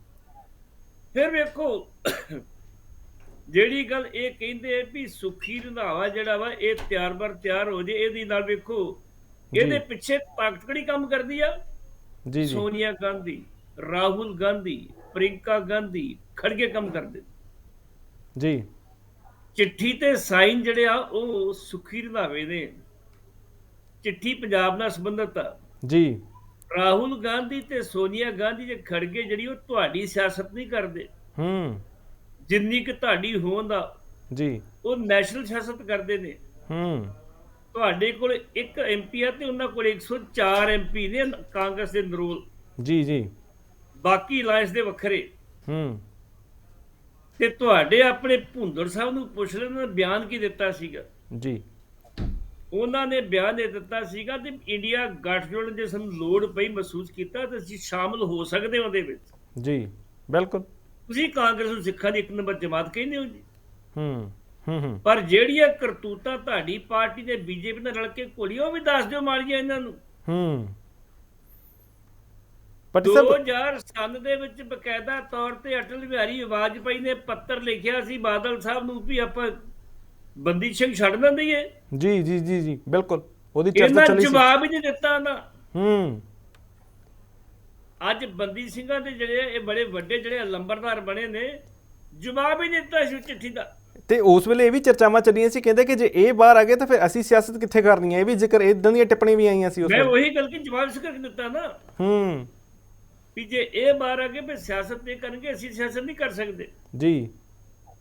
ਫਿਰ ਵੇਖੋ ਜਿਹੜੀ ਗੱਲ ਇਹ ਕਹਿੰਦੇ ਆ ਵੀ ਸੁਖੀ ਰੰਧਾਵਾ ਜਿਹੜਾ ਵਾ ਇਹ ਤਿਆਰ ਬਰ ਤਿਆਰ ਹੋ ਜੇ ਇਹਦੀ ਨਾਲ ਵੇਖੋ ਇਹਦੇ। ਪਿੱਛੇ ਤਾਕਤ ਕਿਹੜੀ ਕੰਮ ਕਰਦੀ ਆ? ਜੀ ਜੀ। ਸੋਨੀਆ ਗਾਂਧੀ ਰਾਹੁਲ ਗਾਂਧੀ ਪ੍ਰਿੰਕਾ ਗਾਂਧੀ ਖੜਗੇ ਕੰਮ ਕਰਦੇ। ਜੀ। ਚਿੱਠੀ ਤੇ ਸਾਈਨ ਜਿਹੜੇ ਆ ਉਹ ਸੁਖੀ ਰੰਧਾਵੇ ਨੇ ਚਿੱਠੀ ਪੰਜਾਬ ਨਾਲ ਸੰਬੰਧਿਤ ਆ। ਜੀ। ਰਾਹੁਲ ਗਾਂਧੀ ਤੇ ਸੋਨੀਆ ਗਾਂਧੀ ਜੇ ਖੜਗੇ ਜਿਹੜੀ ਉਹ ਤੁਹਾਡੀ ਸਿਆਸਤ ਨਹੀਂ ਕਰਦੇ। ਹੂੰ। ਜਿੰਨੀ ਕਿ ਤੁਹਾਡੀ ਹੋਂਦ ਆ ਜੀ। ਉਹ ਨੈਸ਼ਨਲ ਸਿਆਸਤ ਕਰਦੇ ਨੇ। ਹੂੰ। ਤੁਹਾਡੇ ਕੋਲ ਇੱਕ ਐਮਪੀ ਆ ਤੇ ਉਹਨਾਂ ਕੋਲ 104 ਐਮਪੀ ਨੇ ਕਾਂਗਰਸ ਦੇ ਨਰੋਲ। ਜੀ ਜੀ। ਬਾਕੀ ਅਲਾਈਅੰਸ ਦੇ ਵੱਖਰੇ। ਹੂੰ। ਤੇ ਤੁਹਾਡੇ ਆਪਣੇ ਭੁੰਦੜ ਸਾਹਿਬ ਨੂੰ ਪੁੱਛ ਲੈਣ ਬਿਆਨ ਕੀ ਦਿੱਤਾ ਸੀਗਾ? ਜੀ। ਉਹਨਾਂ ਨੇ ਬਿਆਨ ਇਹ ਦਿੱਤਾ ਸੀਗਾ ਕਿ ਇੰਡੀਆ ਗੱਠਜੋੜ ਜੇ ਸਾਨੂੰ ਲੋੜ ਪਈ ਮਹਿਸੂਸ ਕੀਤਾ ਤਾਂ ਅਸੀਂ ਸ਼ਾਮਲ ਹੋ ਸਕਦੇ ਹਾਂ ਉਹਦੇ ਵਿੱਚ। ਜੀ ਬਿਲਕੁਲ। ਤੁਸੀਂ ਕਾਂਗਰਸ ਨੂੰ ਸਿੱਖਾਂ ਦੀ ਇੱਕ ਨੰਬਰ ਜਮਾਤ ਕਹਿੰਦੇ ਹੋ ਜੀ। ਹੂੰ ਹੂੰ ਪਰ ਜਿਹੜੀਆਂ ਕਰਤੂਤਾਂ ਤੁਹਾਡੀ ਪਾਰਟੀ ਤੇ ਬੀਜੇਪੀ ਨਾਲ ਰਲ ਕੇ ਘੋਲੀਆਂ ਉਹ ਵੀ ਦੱਸ ਦਿਓ ਮਾਰੀਆਂ ਇਹਨਾਂ ਨੂੰ। ਹੂੰ। ਪੱਟੀ ਸਾਹਿਬ 2003 ਦੇ ਵਿੱਚ ਬਕਾਇਦਾ ਤੌਰ ਤੇ ਅਟਲ ਬਿਹਾਰੀ ਵਾਜਪਾਈ ਨੇ ਪੱਤਰ ਲਿਖਿਆ ਸੀ ਬਾਦਲ ਸਾਹਿਬ ਨੂੰ ਵੀ ਆਪਾਂ ਬੰਦੀ ਸਿੰਘ ਛੱਡ ਦਈਏ ਜੀ ਜੀ ਜੀ ਜੀ ਬਿਲਕੁਲ। ਉਹਦੀ ਚਰਚਾ ਇਹਨਾਂ ਚੱਲੀ ਸੀ। ਜਵਾਬ ਹੀ ਨਹੀਂ ਦਿੱਤਾ ਨਾ। ਹੂੰ। ਅੱਜ ਬੰਦੀ ਸਿੰਘਾਂ ਦੇ ਜਿਹੜੇ ਇਹ ਬੜੇ ਵੱਡੇ ਜਿਹੜੇ ਲੰਬਰਦਾਰ ਬਣੇ ਨੇ। ਜਵਾਬ ਹੀ ਨਹੀਂ ਦਿੱਤਾ ਸੀ ਉਸ ਚਿੱਠੀ ਦਾ। ਤੇ ਉਸ ਵੇਲੇ ਇਹ ਵੀ ਚਰਚਾਵਾਂ ਚੱਲੀਆਂ ਸੀ ਕਹਿੰਦੇ ਕਿ ਜੇ ਇਹ ਬਾਹਰ ਆ ਗਏ ਤਾਂ ਫਿਰ ਅਸੀਂ ਸਿਆਸਤ ਕਿੱਥੇ ਕਰਨੀ ਹੈ ਇਹ ਵੀ ਜ਼ਿਕਰ ਇਦਾਂ ਦੀਆਂ ਟਿੱਪਣੀਆਂ ਵੀ ਆਈਆਂ ਸੀ ਉਸ ਮੈਂ ਵੇਲੇ। ਉਹੀ ਗੱਲ ਕਿ ਜਵਾਬ ਇਸ ਕਰਕੇ ਦਿੱਤਾ ਨਾ। ਹੂੰ। ਵੀ ਜੇ ਇਹ ਬਾਹਰ ਆ ਕੇ ਵੀ ਸਿਆਸਤ ਨਹੀਂ ਕਰਨਗੇ ਅਸੀਂ ਸਿਆਸਤ ਨਹੀਂ ਕਰ ਸਕਦੇ। ਜੀ।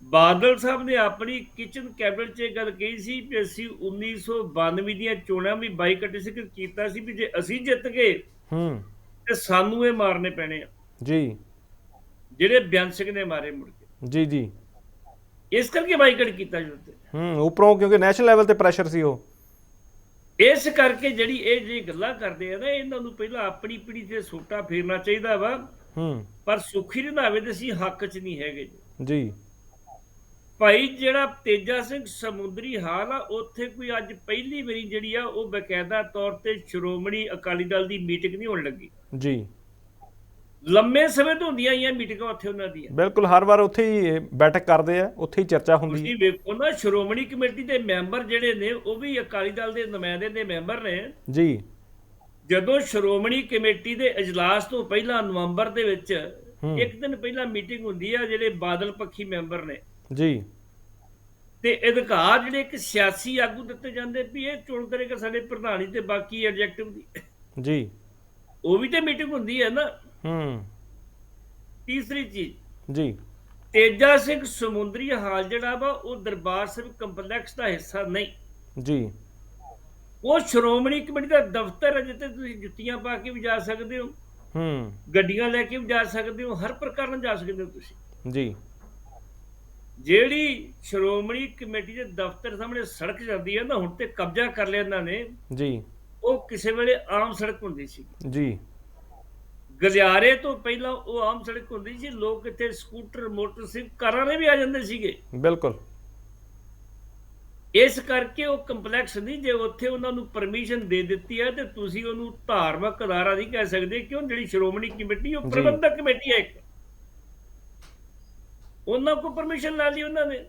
ਬਾਦਲ ਸਾਹਿਬ ਨੇ ਆਪਣੀ ਕਿਚਨ ਕੈਬਨਿਟ 'ਚ ਇਹ ਗੱਲ ਕਹੀ ਸੀ ਕਿ ਅਸੀਂ 1992 ਦੀਆਂ ਚੋਣਾਂ ਵੀ ਬਾਈਕਾਟ ਇਸ ਕਰਕੇ ਕੀਤਾ ਸੀ ਵੀ ਜੇ ਅਸੀਂ ਜਿੱਤ ਗਏ ਹੂੰ। ਤੇ ਸਾਨੂੰ ਇਹ ਮਾਰਨੇ ਪੈਣੇ ਆ। ਜੀ। ਜਿਹੜੇ ਬਿਆਨ ਸਿੰਘ ਨੇ ਮਾਰੇ ਮੁੜ ਕੇ। ਜੀ ਜੀ। ਇਸ ਕਰਕੇ ਬਾਈਕਾਟ ਕੀਤਾ ਜੀ ਉੱਤੇ ਹੂੰ ਉਪਰੋਂ ਕਿਉਂਕਿ ਨੈਸ਼ਨਲ ਲੈਵਲ ਤੇ ਪ੍ਰੈਸ਼ਰ ਸੀ ਉਹ। ਇਸ ਕਰਕੇ ਜਿਹੜੀ ਇਹ ਜਿਹੜੀ ਗੱਲਾਂ ਕਰਦੇ ਆ ਨਾ ਇਹਨਾਂ ਨੂੰ ਪਹਿਲਾਂ ਆਪਣੀ ਪੀੜੀ ਤੇ ਸੋਟਾ ਫੇਰਨਾ ਚਾਹੀਦਾ ਵਾ। ਹੂੰ। ਪਰ ਸੁਖੀ ਰੰਧਾਵੇ ਤੇ ਅਸੀਂ ਹੱਕ 'ਚ ਨਹੀਂ ਹੈਗੇ। ਜੀ ਜੀ। ਭਾਈ ਜਿਹੜਾ ਤੇਜਾ ਸਿੰਘ ਸਮੁੰਦਰੀ ਹਾਲ ਆ ਉੱਥੇ ਕੋਈ ਅੱਜ ਪਹਿਲੀ ਵਾਰੀ ਜਿਹੜੀ ਆ ਉਹ ਬਕਾਇਦਾ ਤੌਰ ਤੇ ਸ਼੍ਰੋਮਣੀ ਅਕਾਲੀ ਦਲ ਦੀ ਮੀਟਿੰਗ ਨਹੀਂ ਹੋਣ ਲੱਗੀ। ਜੀ। ਲੰਮੇ ਸਮੇਂ ਤੋਂ ਹੁੰਦੀਆਂ ਆਈਆਂ ਮੀਟਿੰਗਾਂ ਉੱਥੇ ਉਹਨਾਂ ਦੀਆਂ। ਬਿਲਕੁਲ ਹਰ ਵਾਰ ਉੱਥੇ ਹੀ ਬੈਠਕ ਕਰਦੇ ਆ ਉੱਥੇ ਹੀ ਚਰਚਾ ਹੁੰਦੀ ਤੁਸੀਂ ਹੈ। ਵੇਖੋ ਨਾ ਸ਼੍ਰੋਮਣੀ ਕਮੇਟੀ ਦੇ ਮੈਂਬਰ ਜਿਹੜੇ ਨੇ ਉਹ ਵੀ ਅਕਾਲੀ ਦਲ ਦੇ ਨੁਮਾਇੰਦੇ ਦੇ ਮੈਂਬਰ ਨੇ। ਜੀ। ਜਦੋਂ ਸ਼੍ਰੋਮਣੀ ਕਮੇਟੀ ਦੇ ਇਜਲਾਸ ਤੋਂ ਪਹਿਲਾਂ ਨਵੰਬਰ ਦੇ ਵਿੱਚ। ਇੱਕ ਦਿਨ ਪਹਿਲਾਂ ਮੀਟਿੰਗ ਹੁੰਦੀ ਆ ਜਿਹੜੇ ਬਾਦਲ ਪੱਖੀ ਮੈਂਬਰ ਨੇ। ਜੀ। ਤੇ ਅਧਿਕਾਰ ਜਿਹੜੇ ਇੱਕ ਸਿਆਸੀ ਆਗੂ ਦਿੱਤੇ ਜਾਂਦੇ ਵੀ ਇਹ ਚੋਣ ਕਰੇਗਾ ਸਾਡੇ ਪ੍ਰਧਾਨੀ ਤੇ ਬਾਕੀ ਐਡਜੈਕਟਿਵ ਦੀ। ਜੀ। ਉਹ ਵੀ ਤੇ ਮੀਟਿੰਗ ਹੁੰਦੀ ਹੈ ਨਾ। ਹੂੰ। ਤੀਸਰੀ ਚੀਜ਼। ਜੀ। ਤੇਜਾ ਸਿੰਘ ਸਮੁੰਦਰੀ ਹਾਲ ਜਿਹੜਾ ਵਾ ਉਹ ਦਰਬਾਰ ਸਾਹਿਬ ਕੰਪਲੈਕਸ ਦਾ ਹਿੱਸਾ ਨਹੀਂ। ਜੀ। ਉਹ ਸ਼੍ਰੋਮਣੀ ਕਮੇਟੀ ਦਾ ਦਫ਼ਤਰ ਹੈ ਜਿੱਥੇ ਤੁਸੀਂ ਜੁੱਤੀਆਂ ਪਾ ਕੇ ਵੀ ਜਾ ਸਕਦੇ ਹੋ। ਹੂੰ। ਗੱਡੀਆਂ ਲੈ ਕੇ ਵੀ ਜਾ ਸਕਦੇ ਹੋ ਹਰ ਪ੍ਰਕਾਰ ਨਾਲ ਜਾ ਸਕਦੇ ਹੋ ਤੁਸੀਂ। ਜੀ। ਜਿਹੜੀ ਸ਼੍ਰੋਮਣੀ ਕਮੇਟੀ ਦੇ ਦਫ਼ਤਰ ਸਾਹਮਣੇ ਸੜਕ ਜਾਂਦੀ ਹੈ ਨਾ ਹੁਣ ਤੇ ਕਬਜ਼ਾ ਕਰ ਲਿਆ ਇਹਨਾਂ ਨੇ। ਜੀ। ਉਹ ਕਿਸੇ ਵੇਲੇ ਆਮ ਸੜਕ ਹੁੰਦੀ ਸੀ। ਜੀ। ਗਲਿਆਰੇ ਤੋਂ ਪਹਿਲਾਂ ਉਹ ਆਮ ਸੜਕ ਹੁੰਦੀ ਸੀ। ਲੋਕ ਇੱਥੇ ਸਕੂਟਰ ਮੋਟਰਸਾਈਕਲ ਕਾਰਾਂ ਨੇ ਵੀ ਆ ਜਾਂਦੇ ਸੀਗੇ। ਬਿਲਕੁਲ। ਇਸ ਕਰਕੇ ਉਹ ਕੰਪਲੈਕਸ ਨਹੀਂ ਜੇ ਉੱਥੇ ਉਹਨਾਂ ਨੂੰ ਪਰਮਿਸ਼ਨ ਦੇ ਦਿੱਤੀ ਹੈ ਤੇ ਤੁਸੀਂ ਉਹਨੂੰ ਧਾਰਮਿਕ ਅਦਾਰਾ ਨਹੀਂ ਕਹਿ ਸਕਦੇ ਕਿਉਂ? ਜਿਹੜੀ ਸ਼੍ਰੋਮਣੀ ਕਮੇਟੀ ਉਹ। ਪ੍ਰਬੰਧਕ ਕਮੇਟੀ ਹੈ ਇੱਕ। ਉਹਨਾਂ ਕੋਲ ਪਰਮਿਸ਼ਨ ਲੈ ਲਈ ਉਹਨਾਂ ਨੇ।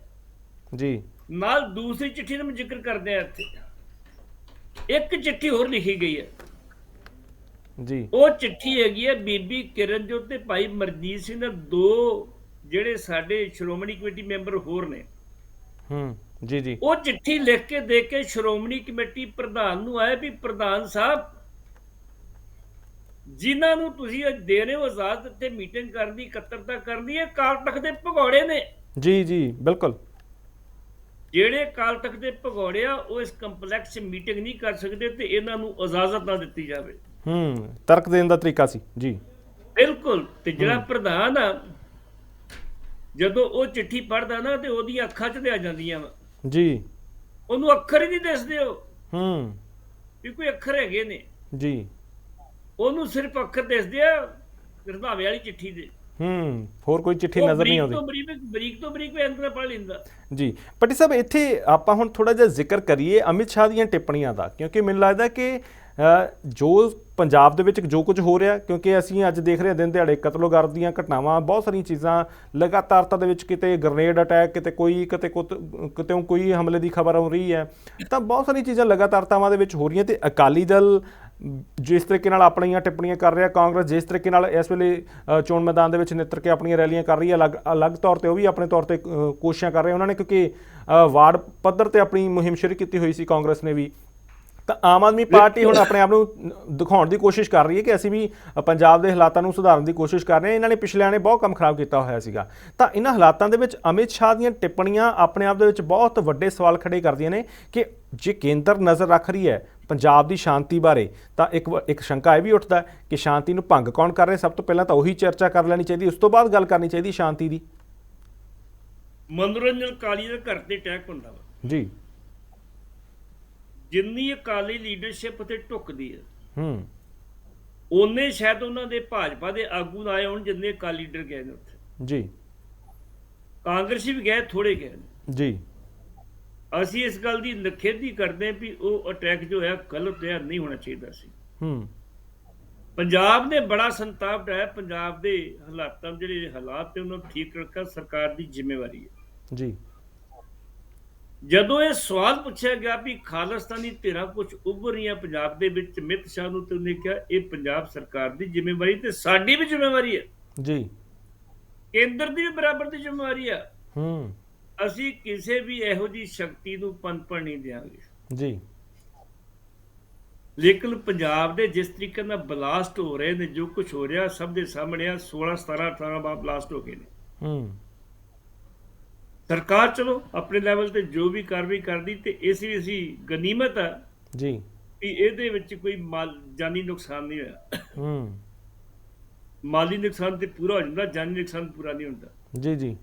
ਜੀ। ਨਾਲ ਦੂਸਰੀ ਚਿੱਠੀ ਦਾ ਮੈਂ ਜ਼ਿਕਰ ਕਰਦੇ ਆ ਇੱਥੇ। ਇੱਕ ਚਿੱਠੀ ਹੋਰ ਲਿਖੀ ਗਈ ਹੈ। ਜੀ। ਉਹ ਚਿੱਠੀ ਹੈਗੀ ਹੈ ਬੀਬੀ ਕਿਰਨਜੋਤ ਤੇ ਭਾਈ ਮਰਜੀਤ ਸਿੰਘ ਦੇ। ਦੋ ਜਿਹੜੇ ਸਾਡੇ ਸ਼੍ਰੋਮਣੀ ਕਮੇਟੀ ਮੈਂਬਰ ਹੋਰ ਨੇ। ਹੂੰ ਜੀ ਜੀ। ਉਹ ਚਿੱਠੀ ਲਿਖ ਕੇ ਦੇ ਕੇ ਸ਼੍ਰੋਮਣੀ ਕਮੇਟੀ ਪ੍ਰਧਾਨ ਨੂੰ ਆਏ ਵੀ ਪ੍ਰਧਾਨ ਸਾਹਿਬ ਜਿਨ੍ਹਾਂ ਨੂੰ ਤੁਸੀਂ ਅੱਜ ਦੇ ਰਹੇ ਹੋ ਆਜ਼ਾਦ ਤੇ ਮੀਟਿੰਗ ਕਰਨ ਦੀ ਇਕੱਤਰਤਾ ਕਰਨ ਦੀ ਇਹ ਕਾਲ ਤਖਤ ਦੇ ਭਗੌੜੇ ਨੇ। ਜੀ ਜੀ ਬਿਲਕੁਲ। ਜਿਹੜੇ ਕਾਲ ਤਖਤ ਦੇ ਭਗੌੜੇ ਆ ਉਹ ਇਸ ਕੰਪਲੈਕਸ ਮੀਟਿੰਗ ਨਹੀਂ ਕਰ ਸਕਦੇ ਤੇ ਇਹਨਾਂ ਨੂੰ ਇਜਾਜ਼ਤ ਨਾ ਦਿੱਤੀ ਜਾਵੇ। ਹੂੰ ਤਰਕ ਦੇਣ ਦਾ ਤਰੀਕਾ ਸੀ ਜੀ। ਬਿਲਕੁਲ। ਤੇ ਜਿਹੜਾ ਪ੍ਰਧਾਨ ਆ ਜਦੋਂ ਉਹ ਚਿੱਠੀ ਪੜ੍ਹਦਾ ਨਾ ਤੇ ਉਹਦੀਆਂ ਅੱਖਾਂ 'ਚ ਤੇ ਆ ਜਾਂਦੀਆਂ ਵਾ। ਜੀ। ਉਹਨੂੰ ਅੱਖਰ ਹੀ ਨਹੀਂ ਦਿਸਦੇ ਉਹ। ਹੂੰ। ਵੀ ਕੋਈ ਅੱਖਰ ਹੈਗੇ ਨੇ। ਜੀ। ਉਹਨੂੰ ਸਿਰਫ ਅੱਖਰ ਦਿਸਦੇ ਆ ਰੰਧਾਵੇ ਵਾਲੀ ਚਿੱਠੀ ਦੇ। ਹੂੰ ਹੋਰ ਕੋਈ ਚਿੱਠੀ ਨਜ਼ਰ ਨਹੀਂ ਬਰੀਕ ਆਉਂਦੀ। ਤੋਂ ਬਰੀਕ ਬਰੀਕ ਤੋਂ ਬਰੀਕ ਵੀ ਅੰਦਰ ਪੜ੍ਹ ਲੈਂਦਾ। ਜੀ ਪੱਟੀ ਸਾਹਿਬ ਇੱਥੇ ਆਪਾਂ ਹੁਣ ਥੋੜਾ ਜਿਹਾ ਜ਼ਿਕਰ ਕਰੀਏ ਅਮਿਤ ਸ਼ਾਹ ਦੀਆਂ ਟਿੱਪਣੀਆਂ ਦਾ ਕਿਉਂਕਿ ਮੈਨੂੰ ਲੱਗਦਾ ਕਿ ਜੋ ਪੰਜਾਬ ਦੇ ਵਿੱਚ ਜੋ ਕੁਝ ਹੋ ਰਿਹਾ ਕਿਉਂਕਿ ਅਸੀਂ ਅੱਜ ਦੇਖ ਰਹੇ ਹਾਂ ਦਿਨ ਦਿਹਾੜੇ ਕਤਲੋਗਰਦ ਦੀਆਂ ਘਟਨਾਵਾਂ ਬਹੁਤ ਸਾਰੀਆਂ ਚੀਜ਼ਾਂ ਲਗਾਤਾਰਤਾ ਦੇ ਵਿੱਚ ਕਿਤੇ ਗ੍ਰਨੇਡ ਅਟੈਕ ਕਿਤੇ ਕੋਈ ਕਿਤੇ ਕੁਤ- ਕਿਤੇ ਕੋਈ ਹਮਲੇ ਦੀ ਖਬਰ ਹੋ ਰਹੀ ਹੈ ਤਾਂ ਬਹੁਤ ਸਾਰੀਆਂ ਚੀਜ਼ਾਂ ਲਗਾਤਾਰਤਾਵਾਂ ਦੇ ਵਿੱਚ ਹੋ ਰਹੀਆਂ ਤੇ ਅਕਾਲੀ ਦਲ ਜਿਸ ਤਰੀਕੇ ਨਾਲ ਆਪਣੀਆਂ ਟਿੱਪਣੀਆਂ ਕਰ ਰਿਹਾ ਕਾਂਗਰਸ ਜਿਸ ਤਰੀਕੇ ਨਾਲ ਇਸ ਵੇਲੇ ਚੋਣ ਮੈਦਾਨ ਦੇ ਵਿੱਚ ਨਿੱਤਰ ਕੇ ਆਪਣੀਆਂ ਰੈਲੀਆਂ ਕਰ ਰਹੀ ਹੈ ਅਲੱਗ ਅਲੱਗ ਤੌਰ ਤੇ ਉਹ ਵੀ ਆਪਣੇ ਤੌਰ ਤੇ ਕੋਸ਼ਿਸ਼ਾਂ ਕਰ ਰਹੇ ਉਹਨਾਂ ਨੇ ਕਿਉਂਕਿ ਵਾਰਡ ਪੱਧਰ ਤੇ ਆਪਣੀ ਮੁਹਿੰਮ ਸ਼ੁਰੂ ਕੀਤੀ ਹੋਈ ਸੀ ਕਾਂਗਰਸ ਨੇ ਵੀ। ਤਾਂ ਆਮ ਆਦਮੀ ਪਾਰਟੀ ਹੁਣ ਆਪਣੇ ਆਪ ਨੂੰ ਦਿਖਾਉਣ ਦੀ ਕੋਸ਼ਿਸ਼ ਕਰ ਰਹੀ ਹੈ ਕਿ ਅਸੀਂ ਵੀ ਪੰਜਾਬ ਦੇ ਹਾਲਾਤਾਂ ਨੂੰ ਸੁਧਾਰਨ ਦੀ ਕੋਸ਼ਿਸ਼ ਕਰ ਰਹੇ ਹਾਂ। ਇਹਨਾਂ ਨੇ ਪਿਛਲਿਆਂ ਨੇ ਬਹੁਤ ਕੰਮ ਖਰਾਬ ਕੀਤਾ ਹੋਇਆ ਸੀਗਾ। ਤਾਂ ਇਹਨਾਂ ਹਾਲਾਤਾਂ ਦੇ ਵਿੱਚ ਅਮਿਤ ਸ਼ਾਹ ਦੀਆਂ ਟਿੱਪਣੀਆਂ ਆਪਣੇ ਆਪ ਦੇ ਵਿੱਚ ਬਹੁਤ ਵੱਡੇ ਸਵਾਲ ਖੜੇ ਕਰਦੀਆਂ ਨੇ ਕਿ ਜੇ ਕੇਂਦਰ ਨਜ਼ਰ ਰੱਖ ਰਹੀ ਹੈ ਪੰਜਾਬ ਦੀ ਸ਼ਾਂਤੀ ਬਾਰੇ ਤਾਂ ਇੱਕ ਇੱਕ ਸ਼ੰਕਾ ਇਹ ਵੀ ਉੱਠਦਾ ਕਿ ਸ਼ਾਂਤੀ ਨੂੰ ਭੰਗ ਕੌਣ ਕਰ ਰਿਹਾ? ਸਭ ਤੋਂ ਪਹਿਲਾਂ ਤਾਂ ਉਹੀ ਚਰਚਾ ਕਰ ਲੈਣੀ ਚਾਹੀਦੀ ਉਸ ਤੋਂ ਬਾਅਦ ਗੱਲ ਕਰਨੀ ਚਾਹੀਦੀ ਸ਼ਾਂਤੀ ਦੀ। ਮਨੋਰੰਜਨ ਕਾਲੀ ਦਾ ਘਰ ਤੇ ਅਟੈਕ ਹੁੰਦਾ ਵਾ। ਜੀ। ਜਿੰਨੀ ਅਕਾਲੀ ਲੀਡਰਸ਼ਿਪ ਤੇ ਢੁੱਕਦੀ ਹੈ ਹੂੰ। ਉਹਨੇ ਸ਼ਾਇਦ ਉਹਨਾਂ ਦੇ ਭਾਜਪਾ ਦੇ ਆਗੂ ਆਏ ਹੋਣ ਜਿੰਨੇ ਅਕਾਲੀ ਲੀਡਰ ਗਏ ਨੇ ਉੱਥੇ। ਜੀ। ਕਾਂਗਰਸੀ ਵੀ ਗਏ ਥੋੜੇ ਗਏ ਜੀ। ਅਸੀਂ ਇਸ ਗੱਲ ਦੀ ਨਖੇਧੀ ਕਰਦੇ ਵੀ ਉਹ ਅਟੈਕ ਜੋ ਹੈ ਗਲਤ ਹੈ ਨਹੀਂ ਹੋਣਾ ਚਾਹੀਦਾ ਸੀ। ਹੂੰ। ਪੰਜਾਬ ਨੇ ਬੜਾ ਸੰਤਾਪ ਹੈ ਪੰਜਾਬ ਦੇ ਹਾਲਾਤਾਂ ਜਿਹੜੇ ਹਾਲਾਤ ਤੇ ਉਹਨਾਂ ਨੂੰ ਠੀਕ ਰੱਖਣਾ ਸਰਕਾਰ ਦੀ ਜ਼ਿੰਮੇਵਾਰੀ ਹੈ। ਜੀ। ਜਦੋਂ ਇਹ ਸਵਾਲ ਪੁੱਛਿਆ ਗਿਆ ਵੀ ਖਾਲਿਸਤਾਨੀ ਧਿਰਾਂ ਕੁਝ ਉੱਭਰ ਰਹੀਆਂ ਪੰਜਾਬ ਦੇ ਵਿੱਚ ਮਿਤ ਸ਼ਾਹ ਨੂੰ ਤੇ ਉਹਨੇ ਕਿਹਾ ਇਹ ਪੰਜਾਬ ਸਰਕਾਰ ਦੀ ਜ਼ਿੰਮੇਵਾਰੀ ਤੇ ਸਾਡੀ ਵੀ ਜ਼ਿੰਮੇਵਾਰੀ ਹੈ। ਜੀ। ਕੇਂਦਰ ਦੀ ਵੀ ਬਰਾਬਰ ਦੀ ਜ਼ਿੰਮੇਵਾਰੀ ਹੈ। ਹੂੰ। ਅਸੀਂ ਕਿਸੇ ਵੀ ਇਹੋ ਜੀ ਸ਼ਕਤੀ ਨੂੰ ਪਨਪਣ ਨਹੀਂ ਦਿਆਂਗੇ। ਜੀ। ਲੇਕਿਨ ਪੰਜਾਬ ਦੇ ਜਿਸ ਤਰੀਕੇ ਨਾਲ ਬਲਾਸਟ ਹੋ ਰਹੇ ਨੇ ਜੋ ਕੁਝ ਹੋ ਰਿਹਾ ਸਭ ਦੇ ਸਾਹਮਣੇ ਆ 16 17 18 ਬਾਰ ਬਲਾਸਟ ਹੋ ਗਏ ਨੇ। ਹੂੰ। ਸਰਕਾਰ ਚਲੋ ਆਪਣੇ ਲੈਵਲ ਤੇ ਜੋ ਵੀ ਕਾਰਵਾਈ ਕਰਦੀ ਤੇ ਇਸ ਵੀ ਅਸੀਂ ਗਨੀਮਤ ਆ ਜੀ। ਕਿ ਇਹਦੇ ਵਿੱਚ ਕੋਈ ਜਾਨੀ ਨੁਕਸਾਨ ਨਹੀਂ ਹੋਇਆ। ਹੂੰ। ਮਾਲੀ ਨੁਕਸਾਨ ਤੇ ਪੂਰਾ ਹੋ ਜਾਂਦਾ ਜਾਨੀ ਨੁਕਸਾਨ ਪੂਰਾ ਨਹੀਂ ਹੁੰਦਾ। ਜੀ ਜੀ।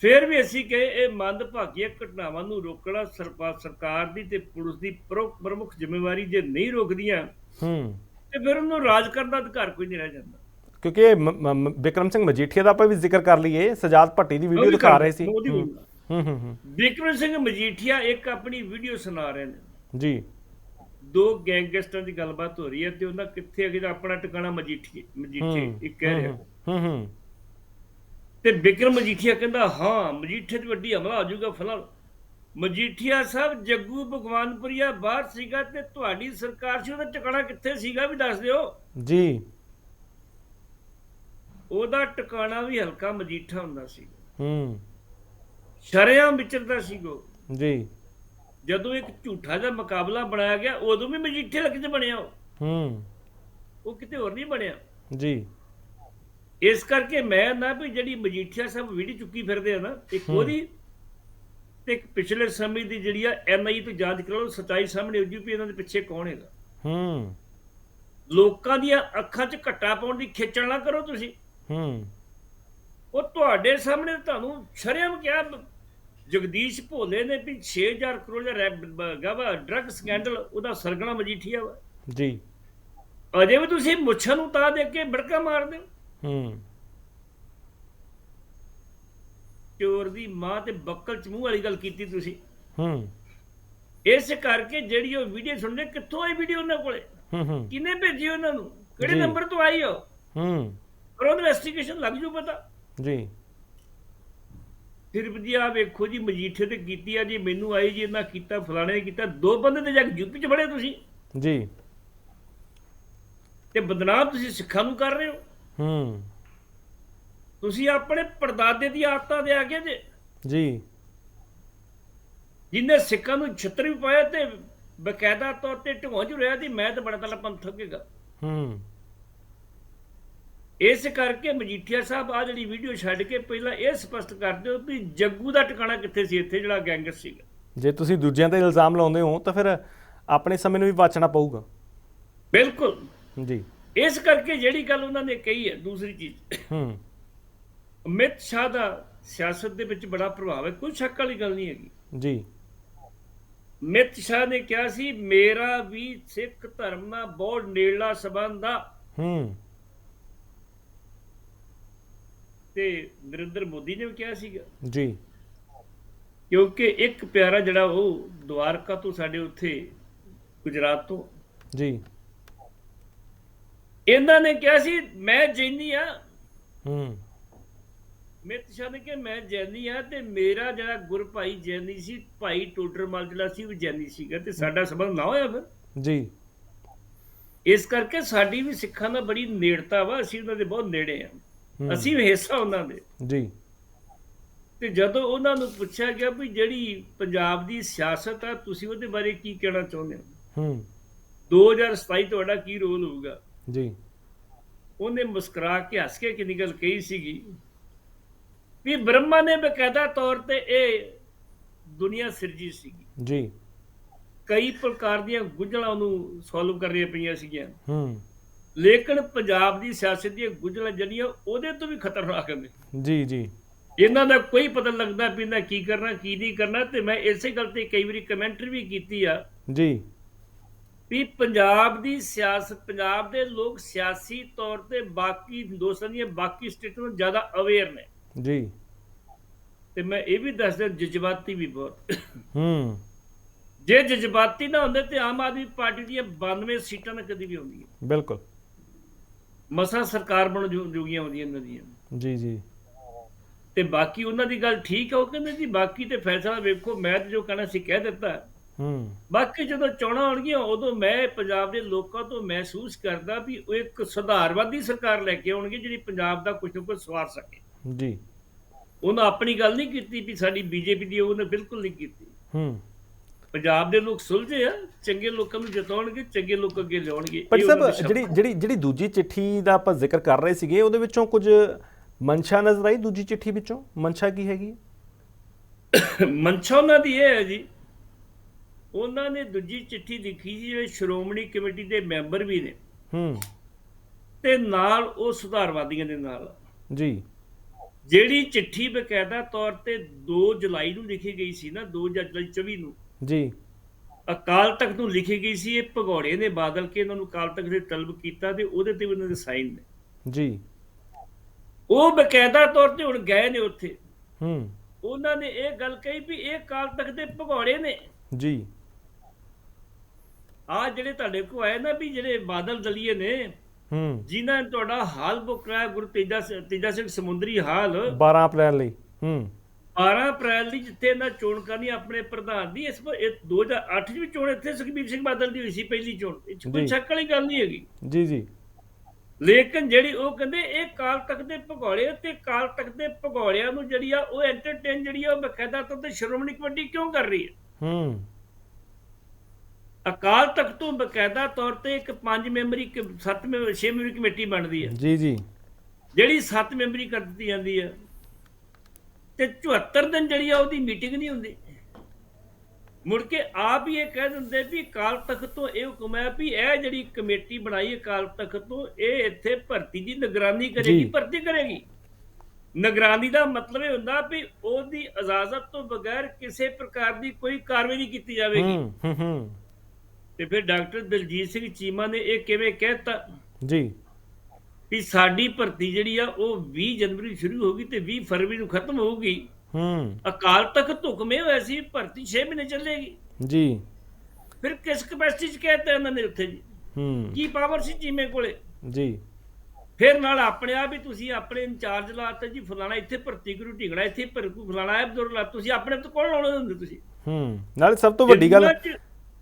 ਫਿਰ ਵੀ ਅਸੀਂ ਕਹੇ ਇਹ ਮੰਦਭਾਗੀਆਂ ਘਟਨਾਵਾਂ ਨੂੰ ਰੋਕਣਾ ਸਰਕਾਰ ਦੀ ਤੇ ਪੁਲਿਸ ਦੀ ਪ੍ਰੋ- ਪ੍ਰਮੁੱਖ ਜ਼ਿੰਮੇਵਾਰੀ ਜੇ ਨਹੀਂ ਰੋਕਦੀਆਂ ਹੂੰ। ਤੇ ਫਿਰ ਉਹਨੂੰ ਰਾਜ ਕਰਨ ਦਾ ਅਧਿਕਾਰ ਕੋਈ ਨਹੀਂ ਰਹਿ ਜਾਂਦਾ। ਕਿਉਂਕਿ ਵਿਕਰਮ ਸਿੰਘ ਮਜੀਠੀਆ ਦਾ ਆਪਾਂ ਵੀ ਜ਼ਿਕਰ ਕਰ ਲਈਏ ਸਜਾਦ ਭੱਟੀ ਦੀ ਵੀਡੀਓ ਦਿਖਾ ਰਹੇ ਸੀ। ਹੂੰ। ਹੂੰ ਵਿਕਰਮ ਸਿੰਘ ਮਜੀਠੀਆ ਇੱਕ ਆਪਣੀ ਵੀਡੀਓ ਸੁਣਾ ਰਹੇ ਨੇ। ਜੀ। ਦੋ ਗੈਂਗਸਟਰਾਂ ਦੀ ਗੱਲਬਾਤ ਹੋ ਰਹੀ ਹੈ ਤੇ ਉਹਨਾਂ ਕਿੱਥੇ ਅਗੇ ਆਪਣਾ ਟਿਕਾਣਾ ਮਜੀਠੀ ਮਜੀਠੀ ਇੱਕ ਕਹਿ ਰਿਹਾ। ਹੂੰ ਹੂੰ। ਤੇ ਵਿਕਰਮ ਮਜੀਠੀਆ ਕਹਿੰਦਾ ਹਾਂ ਮਜੀਠੇ ਤੇ ਵੱਡੀ ਹਮਲਾ ਹੋ ਜਾਊਗਾ ਫਲਾਂ ਮਜੀਠੀਆ ਸਾਹਿਬ ਜੱਗੂ ਭਗਵਾਨਪੁਰੀਆ ਬਾਹਰ ਸੀਗਾ ਤੇ ਤੁਹਾਡੀ ਸਰਕਾਰ ਸੀ ਉਹਦਾ ਟਿਕਾਣਾ ਕਿੱਥੇ ਸੀਗਾ ਵੀ ਦੱਸ ਦਿਓ? ਜੀ। ਉਹਦਾ ਟਿਕਾਣਾ ਵੀ ਹਲਕਾ ਮਜੀਠਾ ਹੁੰਦਾ ਸੀ। ਹੂੰ। ਸ਼ਰਿਆਮ ਵਿਚਰਦਾ ਸੀਗੋ ਜੀ। ਜਦੋਂ ਇੱਕ ਝੂਠਾ ਜਿਹਾ ਮੁਕਾਬਲਾ ਬਣਾਇਆ ਗਿਆ ਉਦੋਂ ਵੀ ਮਜੀਠੇ ਲੱਗ ਚ ਬਣਿਆ ਉਹ। ਹੂੰ। ਉਹ ਕਿਤੇ ਹੋਰ ਨਹੀਂ ਬਣਿਆ। ਜੀ। ਇਸ ਕਰਕੇ ਮੈਂ ਨਾ ਵੀ ਜਿਹੜੀ ਮਜੀਠੀਆ ਸਾਹਿਬ ਵੀਡੀਓ ਚੁੱਕੀ ਫਿਰਦੇ ਆ ਨਾ ਇੱਕ ਉਹਦੀ ਤੇ ਇੱਕ ਪਿਛਲੇ ਸਮੇਂ ਦੀ ਜਿਹੜੀ ਆ ਐਨਆਈ ਤੋਂ ਜਾਂਚ ਕਰੋ ਸਚਾਈ ਸਾਹਮਣੇ ਆਉ ਵੀ ਇਹਨਾਂ ਦੇ ਪਿੱਛੇ ਕੌਣ ਹੈਗਾ। ਹੂੰ। ਲੋਕਾਂ ਦੀਆਂ ਅੱਖਾਂ 'ਚ ਘੱਟਾ ਪਾਉਣ ਦੀ ਖੇਚਲ ਨਾ ਕਰੋ ਤੁਸੀਂ। ਹੂੰ। ਉਹ ਤੁਹਾਡੇ ਸਾਹਮਣੇ ਤੁਹਾਨੂੰ ਸ਼ਰਮ ਕਿਹਾ ਜਗਦੀਸ਼ ਭੋਲੇ ਨੇ ਵੀ 6000 ਕਰੋੜ ਦਾ ਰੈਬ- ਹੈਗਾ ਵਾ ਡਰੱਗ ਸਕੈਂਡਲ ਉਹਦਾ ਸਰਗਣਾ ਮਜੀਠੀਆ ਵਾ। ਜੀ। ਅਜੇ ਵੀ ਤੁਸੀਂ ਮੁੱਛਾਂ ਨੂੰ ਤਾਂ ਦੇ ਕੇ ਬੜਕਾ ਮਾਰਦੇ ਹੋ। ਹੂੰ। ਚੋਰ ਦੀ ਮਾਂ ਤੇ ਬੱਕਲ ਚ ਮੂੰਹ ਵਾਲੀ ਗੱਲ ਕੀਤੀ ਤੁਸੀਂ। ਹੂੰ। ਇਸ ਕਰਕੇ ਜਿਹੜੀ ਉਹ ਵੀਡੀਓ ਸੁਣਦੇ ਕਿੱਥੋਂ ਆਈ ਵੀਡੀਓ ਉਹਨਾਂ ਕੋਲੇ? ਹੂੰ ਹੂੰ। ਕਿਹਨੇ ਭੇਜੀ ਉਹਨਾਂ ਨੂੰ? ਕਿਹੜੇ ਜੀ। ਨੰਬਰ ਤੋਂ ਆਈ ਉਹ? ਹੂੰ। ਪਰ ਉਹਦੀ ਇਨਵੈਸਟੀਗੇਸ਼ਨ ਲੱਗ ਜੂ ਪਤਾ। ਜੀ। ਫਿਰ ਵੀ ਆ ਵੇਖੋ ਜੀ ਮਜੀਠੇ ਤੇ ਕੀਤੀ ਆ ਜੀ ਮੈਨੂੰ ਆਈ ਜੀ ਇਹਨਾਂ ਕੀਤਾ ਫਲਾਣੇ ਕੀਤਾ ਦੋ ਬੰਦੇ ਤੇ ਜਾ ਕੇ ਯੂਪੀ ਚ ਬੜੇ ਤੁਸੀਂ। ਜੀ। ਤੇ ਬਦਨਾਮ ਤੁਸੀਂ ਸਿੱਖਾਂ ਨੂੰ ਕਰ ਰਹੇ ਹੋ। ਹੂੰ। ਤੁਸੀਂ ਆਪਣੇ ਪਰਦਾਦੇ ਦੀ ਆਦਤਾਂ ਦੇ ਆ ਗਏ ਜੇ। ਜੀ। ਜਿਨੇ ਸਿੱਖਾਂ ਨੂੰ ਛਿੱਤਰ ਵੀ ਪਾਇਆ ਤੇ ਬਕਾਇਦਾ ਤੌਰ ਤੇ ਚ ਰਿਹਾ ਦੀ ਮੈਂ ਤਾਂ ਬੜਾ ਤਲਾ ਪੰਥਕ ਹੈਗਾ ਹੂੰ। ਇਸ ਕਰਕੇ ਮਜੀਠੀਆ ਸਾਹਿਬ ਆ ਜਿਹੜੀ ਵੀਡੀਓ ਛੱਡ ਕੇ ਪਹਿਲਾਂ ਇਹ ਸਪਸ਼ਟ ਕਰ ਦਿਓ ਵੀ ਜੱਗੂ ਦਾ ਟਿਕਾਣਾ ਕਿੱਥੇ ਸੀ ਇੱਥੇ ਜਿਹੜਾ ਗੈਂਗਰ ਸੀਗਾ। ਜੇ ਤੁਸੀਂ ਦੂਜਿਆਂ ਤੇ ਇਲਜ਼ਾਮ ਲਾਉਂਦੇ ਹੋ ਤਾਂ ਫਿਰ ਆਪਣੇ ਸਮੇਂ ਨੂੰ ਵੀ ਵਾਚਣਾ ਪਊਗਾ। ਬਿਲਕੁਲ। ਜੀ। ਇਸ ਕਰਕੇ ਜਿਹੜੀ ਗੱਲ ਉਹਨਾਂ ਨੇ ਕਹੀ ਹੈ ਦੂਸਰੀ ਚੀਜ਼। ਹੂੰ। ਅਮਿਤ ਸ਼ਾਹ ਦਾ ਸਿਆਸਤ ਦੇ ਵਿੱਚ ਬੜਾ ਪ੍ਰਭਾਵ ਹੈ ਕੋਈ ਸ਼ੱਕ ਵਾਲੀ ਗੱਲ ਨਹੀਂ ਹੈਗੀ। ਜੀ। ਅਮਿਤ ਸ਼ਾਹ ਨੇ ਕਿਹਾ ਸੀ ਮੇਰਾ ਵੀ ਸਿੱਖ ਧਰਮ ਨਾਲ ਬਹੁਤ ਨੇੜਲਾ ਸੰਬੰਧ ਆ। ਹੂੰ। ਤੇ ਨਰਿੰਦਰ ਮੋਦੀ ਨੇ ਵੀ ਕਿਹਾ ਸੀਗਾ। ਜੀ। ਕਿਉਂਕਿ ਇੱਕ ਪਿਆਰਾ ਜਿਹੜਾ ਉਹ ਦਵਾਰਕਾ ਤੋਂ ਸਾਡੇ ਉੱਥੇ ਗੁਜਰਾਤ ਤੋਂ। ਜੀ। ਇਹਨਾਂ ਨੇ ਕਿਹਾ ਸੀ ਮੈਂ ਜੈਨੀ ਆ। ਹੂੰ। ਮਿਤ ਸ਼ਾਹ ਨੇ ਕਿ ਮੈਂ ਜੈਨੀ ਆ ਤੇ ਮੇਰਾ ਜਿਹੜਾ ਗੁਰ ਭਾਈ ਜੈਨੀ ਸੀ ਭਾਈ ਟੋਡਰਮਲ ਜਿਹੜਾ ਸੀ ਉਹ ਜੈਨੀ ਸੀਗਾ ਤੇ ਸਾਡਾ ਸੰਬੰਧ ਨਾ ਹੋਇਆ ਫਿਰ। ਜੀ। ਇਸ ਕਰਕੇ ਸਾਡੀ ਵੀ ਸਿੱਖਾਂ ਨਾਲ ਬੜੀ ਨੇੜਤਾ ਵਾ ਅਸੀਂ ਉਹਨਾਂ ਦੇ ਬਹੁਤ ਨੇੜੇ ਆ। ਅਸੀਂ ਵੀ ਹਿੱਸਾ ਉਹਨਾਂ ਦੇ। ਜੀ। ਤੇ ਜਦੋਂ ਉਹਨਾਂ ਨੂੰ ਪੁੱਛਿਆ ਗਿਆ ਵੀ ਜਿਹੜੀ ਪੰਜਾਬ ਦੀ ਸਿਆਸਤ ਆ ਤੁਸੀਂ ਉਹਦੇ ਬਾਰੇ ਕੀ ਕਹਿਣਾ ਚਾਹੁੰਦੇ ਹੋ? ਹੂੰ। 2027 ਤੁਹਾਡਾ ਕੀ ਰੋਲ ਹੋਊਗਾ? ਜੀ। ਉਹਨੇ ਮੁਸਕਰਾ ਕੇ ਹੱਸ ਕੇ ਕਿੰਨੀ ਗੱਲ ਕਹੀ ਸੀਗੀ ਵੀ ਬ੍ਰਹਮਾ ਨੇ ਬਕਾਇਦਾ ਤੌਰ ਤੇ ਇਹ ਦੁਨੀਆ ਸਿਰਜੀ ਸੀਗੀ। ਜੀ। ਕਈ ਪ੍ਰਕਾਰ ਦੀਆਂ ਗੁੰਝਲਾਂ ਉਹਨੂੰ ਸੋਲਵ ਕਰਨੀਆਂ ਪਈਆਂ ਸੀਗੀਆਂ। ਹੂੰ। ਲੇਕਿਨ ਪੰਜਾਬ ਦੀ ਸਿਆਸਤ ਦੀਆਂ ਗੁੰਝਲਾਂ ਜਿਹੜੀਆਂ ਉਹਦੇ ਤੋਂ ਵੀ ਖਤਰਨਾਕ ਨੇ। ਜੀ ਜੀ। ਇਹਨਾਂ ਦਾ ਕੋਈ ਪਤਾ ਲੱਗਦਾ ਵੀ ਇਹਨਾਂ ਕੀ ਕਰਨਾ ਕੀ ਨਹੀਂ ਕਰਨਾ ਤੇ ਮੈਂ ਇਸੇ ਗੱਲ ਤੇ ਕਈ ਵਾਰੀ ਕਮੈਂਟਰੀ ਵੀ ਕੀਤੀ ਆ। ਜੀ। ਵੀ ਪੰਜਾਬ ਦੀ ਸਿਆਸਤ ਪੰਜਾਬ ਦੇ ਲੋਕ ਸਿਆਸੀ ਤੌਰ ਤੇ ਬਾਕੀ ਹਿੰਦੁਸਤਾਨ ਦੀਆਂ ਬਾਕੀ ਸਟੇਟਾਂ ਤੋਂ ਜ਼ਿਆਦਾ ਅਵੇਅਰ ਨੇ। ਜੀ। ਤੇ ਮੈਂ ਇਹ ਵੀ ਦੱਸਦਾ ਜਜ਼ਬਾਤੀ ਵੀ ਬਹੁਤ। ਹੂੰ। ਜੇ ਜਜ਼ਬਾਤੀ ਨਾ ਹੁੰਦੇ ਤੇ ਆਮ ਆਦਮੀ ਪਾਰਟੀ ਦੀਆਂ 92 ਸੀਟਾਂ ਨਾ ਕਦੀ ਵੀ ਆਉਂਦੀਆਂ। ਬਿਲਕੁਲ। ਮਸਾ ਸਰਕਾਰ ਬਣ ਜੋਗੀਆਂ ਆਉਂਦੀਆਂ ਇਹਨਾਂ ਦੀਆਂ। ਜੀ ਜੀ। ਤੇ ਬਾਕੀ ਉਹਨਾਂ ਦੀ ਗੱਲ ਠੀਕ ਹੈ ਉਹ ਕਹਿੰਦੇ ਜੀ ਬਾਕੀ ਤੇ ਫੈਸਲਾ ਵੇਖੋ ਮੈਂ ਤੇ ਜੋ ਕਹਿਣਾ ਸੀ ਕਹਿ ਦਿੱਤਾ। ਹੂੰ। ਬਾਕੀ ਜਦੋਂ ਚੋਣਾਂ ਆਉਣਗੀਆਂ ਉਦੋਂ ਮੈਂ ਪੰਜਾਬ ਦੇ ਲੋਕਾਂ ਤੋਂ ਮਹਿਸੂਸ ਕਰਦਾ ਵੀ ਉਹ ਇੱਕ ਸੁਧਾਰਵਾਦੀ ਸਰਕਾਰ ਲੈ ਕੇ ਆਉਣਗੇ ਜਿਹੜੀ ਪੰਜਾਬ ਦਾ ਕੁਝ ਨਾ ਕੁਝ ਸਵਾਰ ਸਕੇ। ਜੀ। ਉਹਨਾਂ ਆਪਣੀ ਗੱਲ ਨਹੀਂ ਕੀਤੀ ਵੀ ਸਾਡੀ ਬੀਜੇਪੀ ਦੀ ਉਹਨੇ ਬਿਲਕੁਲ ਨਹੀਂ ਕੀਤੀ। ਹੂੰ। ਪੰਜਾਬ ਦੇ ਲੋਕ ਸੁਲਝੇ ਆ ਚੰਗੇ ਲੋਕਾਂ ਨੂੰ ਜਿਤਾਉਣਗੇ ਚੰਗੇ ਲੋਕ ਅੱਗੇ ਲਿਆਉਣਗੇ ਪਰ ਸਾਹਿਬ। ਜਿਹੜੀ ਜਿਹੜੀ ਜਿਹੜੀ ਦੂਜੀ ਚਿੱਠੀ ਦਾ ਆਪਾਂ ਜ਼ਿਕਰ ਕਰ ਰਹੇ ਸੀਗੇ ਉਹਦੇ ਵਿੱਚੋਂ ਕੁਝ ਮਨਸ਼ਾ ਨਜ਼ਰ ਆਈ ਦੂਜੀ ਚਿੱਠੀ ਵਿੱਚੋਂ? ਮਨਸ਼ਾ ਕੀ ਹੈਗੀ? ਮਨਸ਼ਾ ਉਹਨਾਂ ਦੀ ਇਹ ਹੈ ਜੀ ਉਹਨਾਂ ਨੇ ਦੂਜੀ ਚਿੱਠੀ ਲਿਖੀ ਸੀ ਜਿਹੜੇ ਸ਼੍ਰੋਮਣੀ ਕਮੇਟੀ ਦੇ ਮੈਂਬਰ ਵੀ ਨੇ। ਹੂੰ। ਤੇ ਨਾਲ ਉਹ ਸੁਧਾਰਵਾਦੀਆਂ ਦੇ ਨਾਲ। ਜੀ। ਜਿਹੜੀ ਚਿੱਠੀ ਬਕਾਇਦਾ ਤੌਰ ਤੇ 2 ਜੁਲਾਈ ਨੂੰ ਲਿਖੀ ਗਈ ਸੀ ਨਾ 2 ਜੁਲਾਈ 24 ਨੂੰ। ਜੀ। ਅਕਾਲ ਤਖਤ ਨੂੰ ਲਿਖੀ ਗਈ ਸੀ ਇਹ ਭਗੌੜੇ ਨੇ ਬਾਦਲ ਕੇ ਇਹਨਾਂ ਨੂੰ ਅਕਾਲ ਤਖਤ ਦੇ ਤਲਬ ਕੀਤਾ ਤੇ ਉਹਦੇ ਤੇ ਵੀ ਉਹਨਾਂ ਦੇ ਸਾਈਨ ਨੇ। ਜੀ। ਉਹ ਬਕਾਇਦਾ ਤੌਰ ਤੇ ਹੁਣ ਗਏ ਨੇ ਉੱਥੇ। ਹੂੰ। ਉਹਨਾਂ ਨੇ ਇਹ ਗੱਲ ਕਹੀ ਵੀ ਇਹ ਅਕਾਲ ਤਖਤ ਦੇ ਭਗੌੜੇ ਨੇ। ਜੀ। ਆ ਜਿਹੜੇ ਤੁਹਾਡੇ ਕੋ ਆਏ ਨਾ ਵੀ ਜਿਹੜੇ ਬਾਦਲ ਦਲੀਏ ਨੇ ਹੂੰ। ਜਿਨ੍ਹਾਂ ਨੇ ਤੁਹਾਡਾ ਹਾਲ ਬੁੱਕ ਕਰਾਇਆ ਗੁਰੂ ਤੇਜਾ ਤੇਜਾ ਸਿੰਘ ਸਮੁੰਦਰੀ ਹਾਲ। 12 ਅਪ੍ਰੈਲ ਲਈ ਹੂੰ। 12 ਅਪ੍ਰੈਲ ਦੀ ਜਿੱਥੇ ਇਹਨਾਂ ਚੋਣ ਕਰਨੀ ਆਪਣੇ ਪ੍ਰਧਾਨ ਦੀ ਇਸ ਵਾਰ ਇਹ 2008 ਚ ਵੀ ਚੋਣ ਇੱਥੇ ਸੁਖਬੀਰ ਸਿੰਘ ਬਾਦਲ ਦੀ ਹੋਈ ਸੀ ਪਹਿਲੀ ਚੋਣ। ਇਹ ਕੋਈ। ਸ਼ੱਕ ਵਾਲੀ ਗੱਲ ਨਹੀਂ ਹੈਗੀ। ਜੀ ਜੀ। ਲੇਕਿਨ ਜਿਹੜੀ ਉਹ ਕਹਿੰਦੇ ਇਹ ਕਾਲ ਤੱਕ ਦੇ ਭਗੌੜੇ ਤੇ ਕਾਲ ਤੱਕ ਦੇ ਭਗੌੜਿਆਂ ਨੂੰ ਜਿਹੜੀ ਆ ਉਹ ਐਂਟਰਟੇਨ ਜਿਹੜੀ ਆ ਉਹ ਬਕਾਇਦਾ ਤੌਰ ਤੇ ਸ਼੍ਰੋਮਣੀ ਕਮੇਟੀ ਕਿਉਂ ਕਰ ਰਹੀ ਹੈ? ਹੂੰ। ਅਕਾਲ ਤਖਤ ਤੋਂ ਬਕਾਇਦਾ ਤੌਰ ਤੇ ਇੱਕ ਪੰਜ ਮੈਂਬਰੀ ਕ- ਸੱਤ ਮੈਂਬਰੀ ਛੇ ਮੈਂਬਰੀ ਕਮੇਟੀ ਬਣਦੀ ਹੈ। ਜੀ ਜੀ। ਜਿਹੜੀ ਸੱਤ ਮੈਂਬਰੀ ਕਰ ਦਿੱਤੀ ਜਾਂਦੀ ਹੈ ਤੇ 74 ਦਿਨ ਜਿਹੜੀ ਆ ਉਹਦੀ ਮੀਟਿੰਗ ਨਹੀਂ ਹੁੰਦੀ। ਮੁੜ ਕੇ ਆਪ ਹੀ ਇਹ ਕਹਿ ਦਿੰਦੇ ਵੀ ਅਕਾਲ ਤਖਤ ਤੋਂ ਇਹ ਹੁਕਮ ਹੈ ਵੀ ਇਹ ਜਿਹੜੀ ਕਮੇਟੀ ਬਣਾਈ ਅਕਾਲ ਤਖਤ ਤੋਂ ਇਹ ਇੱਥੇ ਭਰਤੀ ਦੀ ਨਿਗਰਾਨੀ ਕਰੇਗੀ। ਭਰਤੀ ਕਰੇਗੀ। ਨਿਗਰਾਨੀ ਦਾ ਮਤਲਬ ਇਹ ਹੁੰਦਾ ਵੀ ਉਹਦੀ ਇਜਾਜ਼ਤ ਤੋਂ ਬਗੈਰ ਕਿਸੇ ਪ੍ਰਕਾਰ ਦੀ ਕੋਈ ਕਾਰਵਾਈ ਨਹੀਂ ਕੀਤੀ ਜਾਵੇਗੀ। ਹੂੰ ਹੂੰ ਹੂੰ। ਤੇ ਫਿਰ ਡਾਕਟਰ ਦਲਜੀਤ ਸਿੰਘ ਚੀਮਾ ਨੇ ਇਹ ਕਿਵੇਂ ਕਹਿਤਾ? ਜੀ। ਵੀ ਸਾਡੀ ਭਰਤੀ ਜਿਹੜੀ ਆ ਉਹ 20 ਜਨਵਰੀ ਨੂੰ ਸ਼ੁਰੂ ਹੋਗੀ ਤੇ 20 ਫਰਵਰੀ ਨੂੰ ਖਤਮ ਹੋਊਗੀ ਹੂੰ। ਅਕਾਲ ਤਖਤ ਇਹ ਹੋਇਆ ਸੀ ਭਰਤੀ 6 ਮਹੀਨੇ ਚੱਲੇਗੀ। ਜੀ। ਫਿਰ ਕਿਸ ਕਪੈਸਿਟੀ ਚ ਕਹਿਤਾ ਉਹਨਾਂ ਨੇ ਉੱਥੇ ਜੀ? ਹੂੰ। ਕੀ ਪਾਵਰ ਸੀ ਚੀਮੇ ਕੋਲੇ? ਜੀ। ਫਿਰ ਨਾਲ ਆਪਣੇ ਆਪ ਹੀ ਤੁਸੀਂ ਆਪਣੇ ਇੰਚਾਰਜ ਲਾਤੇ ਜੀ ਫਲਾਣਾ ਇੱਥੇ ਭਰਤੀ ਕਰੂ ਢਿੰਗੜਾ ਇੱਥੇ ਭਰਕੂ ਫਲਾਣਾ ਐਬਦੁਰ ਲਾ ਤੁਸੀਂ ਆਪਣੇ ਤੋਂ ਕੋਲ ਲਾਉਣੇ ਹੁੰਦੇ ਤੁਸੀਂ? ਹੂੰ। ਨਾਲੇ ਸਭ ਤੋਂ ਵੱਡੀ ਗੱਲ